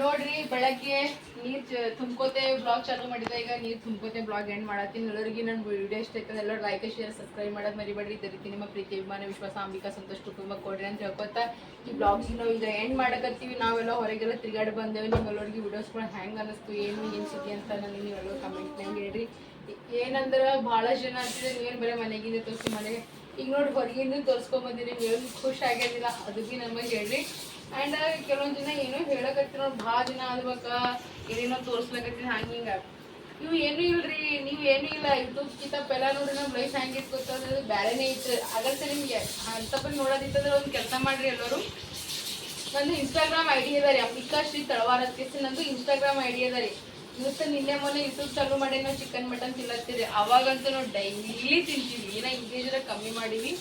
ನೋಡ್ರಿ, ಬೆಳಗ್ಗೆ ನೀರ್ ತುಂಬ್ಕೋತೆ ಬ್ಲಾಗ್ ಚಾಲು ಮಾಡಿದ ಈಗ ನೀರ್ ತುಂಬ್ಕೋತೆ ಬ್ಲಾಗ್ ಎಂಡ್ ಮಾಡತ್ತೀನಿ. ಎಲ್ಲರಿಗೆ ನನ್ನ ವಿಡಿಯೋ ಇಷ್ಟ ಆಯ್ತದೆ ಎಲ್ಲರೂ ಲೈಕ್ ಶೇರ್ ಸಬ್ಸ್ಕ್ರೈಬ್ ಮಾಡೋದು ಮರಿಬೇಡ್ರಿ. ಇದೇ ರೀತಿ ನಿಮ್ಮ ಪ್ರೀತಿ, ಅಭಿಮಾನ, ವಿಶ್ವಾಸ, ಅಂಬಿಕಾ, ಸಂತೋಷ ಕುಟುಂಬ ಕೊಡ್ರಿ ಅಂತ ಹೇಳ್ಕೊತಾ ಈ ಬ್ಲಾಗ್ ನಾವು ಈಗ ಎಂಡ್ ಮಾಡಕತ್ತೀವಿ. ನಾವೆಲ್ಲ ಹೊರಗೆಲ್ಲ ತಿರುಗಾಡಿ ಬಂದೇವೆ. ನಿಮ್ಮೆಲ್ಲರಿಗೆ ವಿಡಿಯೋಸ್ಗಳು ಹ್ಯಾಂಗ್ ಅನ್ನಿಸ್ತು. ಏನು ಏನು ಸುದ್ದಿ ಅಂತ ನನಗೆ ನೀವೆಲ್ಲರೂ ಕಮೆಂಟ್ನಾಗ ಹೇಳ್ರಿ. ಏನಂದ್ರೆ ಭಾಳ ಜನ ಅಂತಿದ್ರೆ. ನೀವೇನು ಬರೀ ಮನೆಗಿಂದ ತೋರಿಸಿ ಮನೆಗೆ. ಈಗ ನೋಡಿ ಹೊರಗಿಂದ ತೋರಿಸ್ಕೊಂಬಂದಿರಿ ನೀವು ಖುಷಿ ಆಗ್ಯದಿಲ್ಲ ಅದು ನಮಗೆ ಹೇಳ್ರಿ. ಆ್ಯಂಡ್ ಕೆಲವೊಂದು ಜನ ಏನೋ ಹೇಳಕತ್ತಿ ಭಾಳ ದಿನ ಆದ್ಬೇಕ. ಏನೇನೋ ತೋರಿಸ್ಲಕತ್ತೀನಿ, ಹಂಗೆ ಹಿಂಗೆ ನೀವು ಏನೂ ಇಲ್ರಿ, ನೀವು ಏನೂ ಇಲ್ಲ. ಯೂಟ್ಯೂಬ್ ಕಿತಾಪ್ ಎಲ್ಲ ನೋಡ್ರಿ ನಮ್ಮ ಲೈಫ್ ಹ್ಯಾಂಗಿತ್ತು ಗೊತ್ತಂದ್ರೆ ಬೇರೆನೇ ಇತ್ತು. ಆಗತ್ತೆ ನಿಮಗೆ. ಅಂತಪ್ಪ ನೋಡೋದಿತ್ತಂದ್ರೆ ಒಂದು ಕೆಲಸ ಮಾಡ್ರಿ ಎಲ್ಲರೂ. ನಂದು ಇನ್ಸ್ಟಾಗ್ರಾಮ್ ಐ ಡಿ ಅದ ರೀ ಶ್ರೀ ತಳವಾರ ಕೇಸಿ ನಂದು ಇನ್ಸ್ಟಾಗ್ರಾಮ್ ಐ ಡಿ ಅದ ರೀ. ಇವತ್ತು ನಿನ್ನೆ ಮೊನ್ನೆ ಯೂಟ್ಯೂಬ್ ಚಾಲು ಮಾಡಿ ನಾವು ಚಿಕನ್ ಮಟನ್ ತಿನ್ನತ್ತೀರಿ ಅವಾಗಂತೂ ನಾವು ಡೈಲಿ ತಿಂತೀವಿ. ಏನೋ ಇಂಗೇಜ್ರ ಕಮ್ಮಿ ಮಾಡೀವಿ.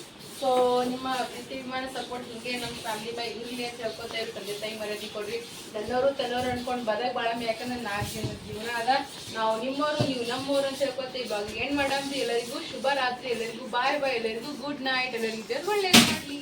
ಸೊ ನಿಮ್ಮ ಪ್ರೀತಿ ವಿಮಾನ ಸಪೋರ್ಟ್ ಹಿಂಗೆ ನಮ್ಮ ಫ್ಯಾಮಿಲಿ ಬೈ ಇರಲಿ ಅಂತ ಹೇಳ್ಕೊತಾ ಇರೋ, ತಂದೆ ತಾಯಿ ಮರ್ಯಾದೆ ಕೊಡ್ರಿ. ಎಲ್ಲರೂ ತಲ್ಲೋರು ಅನ್ಕೊಂಡು ಬದಕ್ ಬಾಳಮ್ಮಿ, ಯಾಕಂದ್ರೆ ನಾಲ್ಕು ಜನ ಜೀವನ ಅದ. ನಾವು ನಿಮ್ಮವರು ನೀವು ನಮ್ಮವರು ಅಂತ ಹೇಳ್ಕೊತ ಇವಾಗ ಏನ್ ಮಾಡಿ ಎಲ್ಲರಿಗೂ ಶುಭ ರಾತ್ರಿ, ಎಲ್ಲರಿಗೂ ಬಾಯ್ ಬಾಯ್ ಎಲ್ಲರಿಗೂ ಗುಡ್ ನೈಟ್ ಎಲ್ಲರಿಗೂ ಒಳ್ಳೇದು ಮಾಡಲಿ.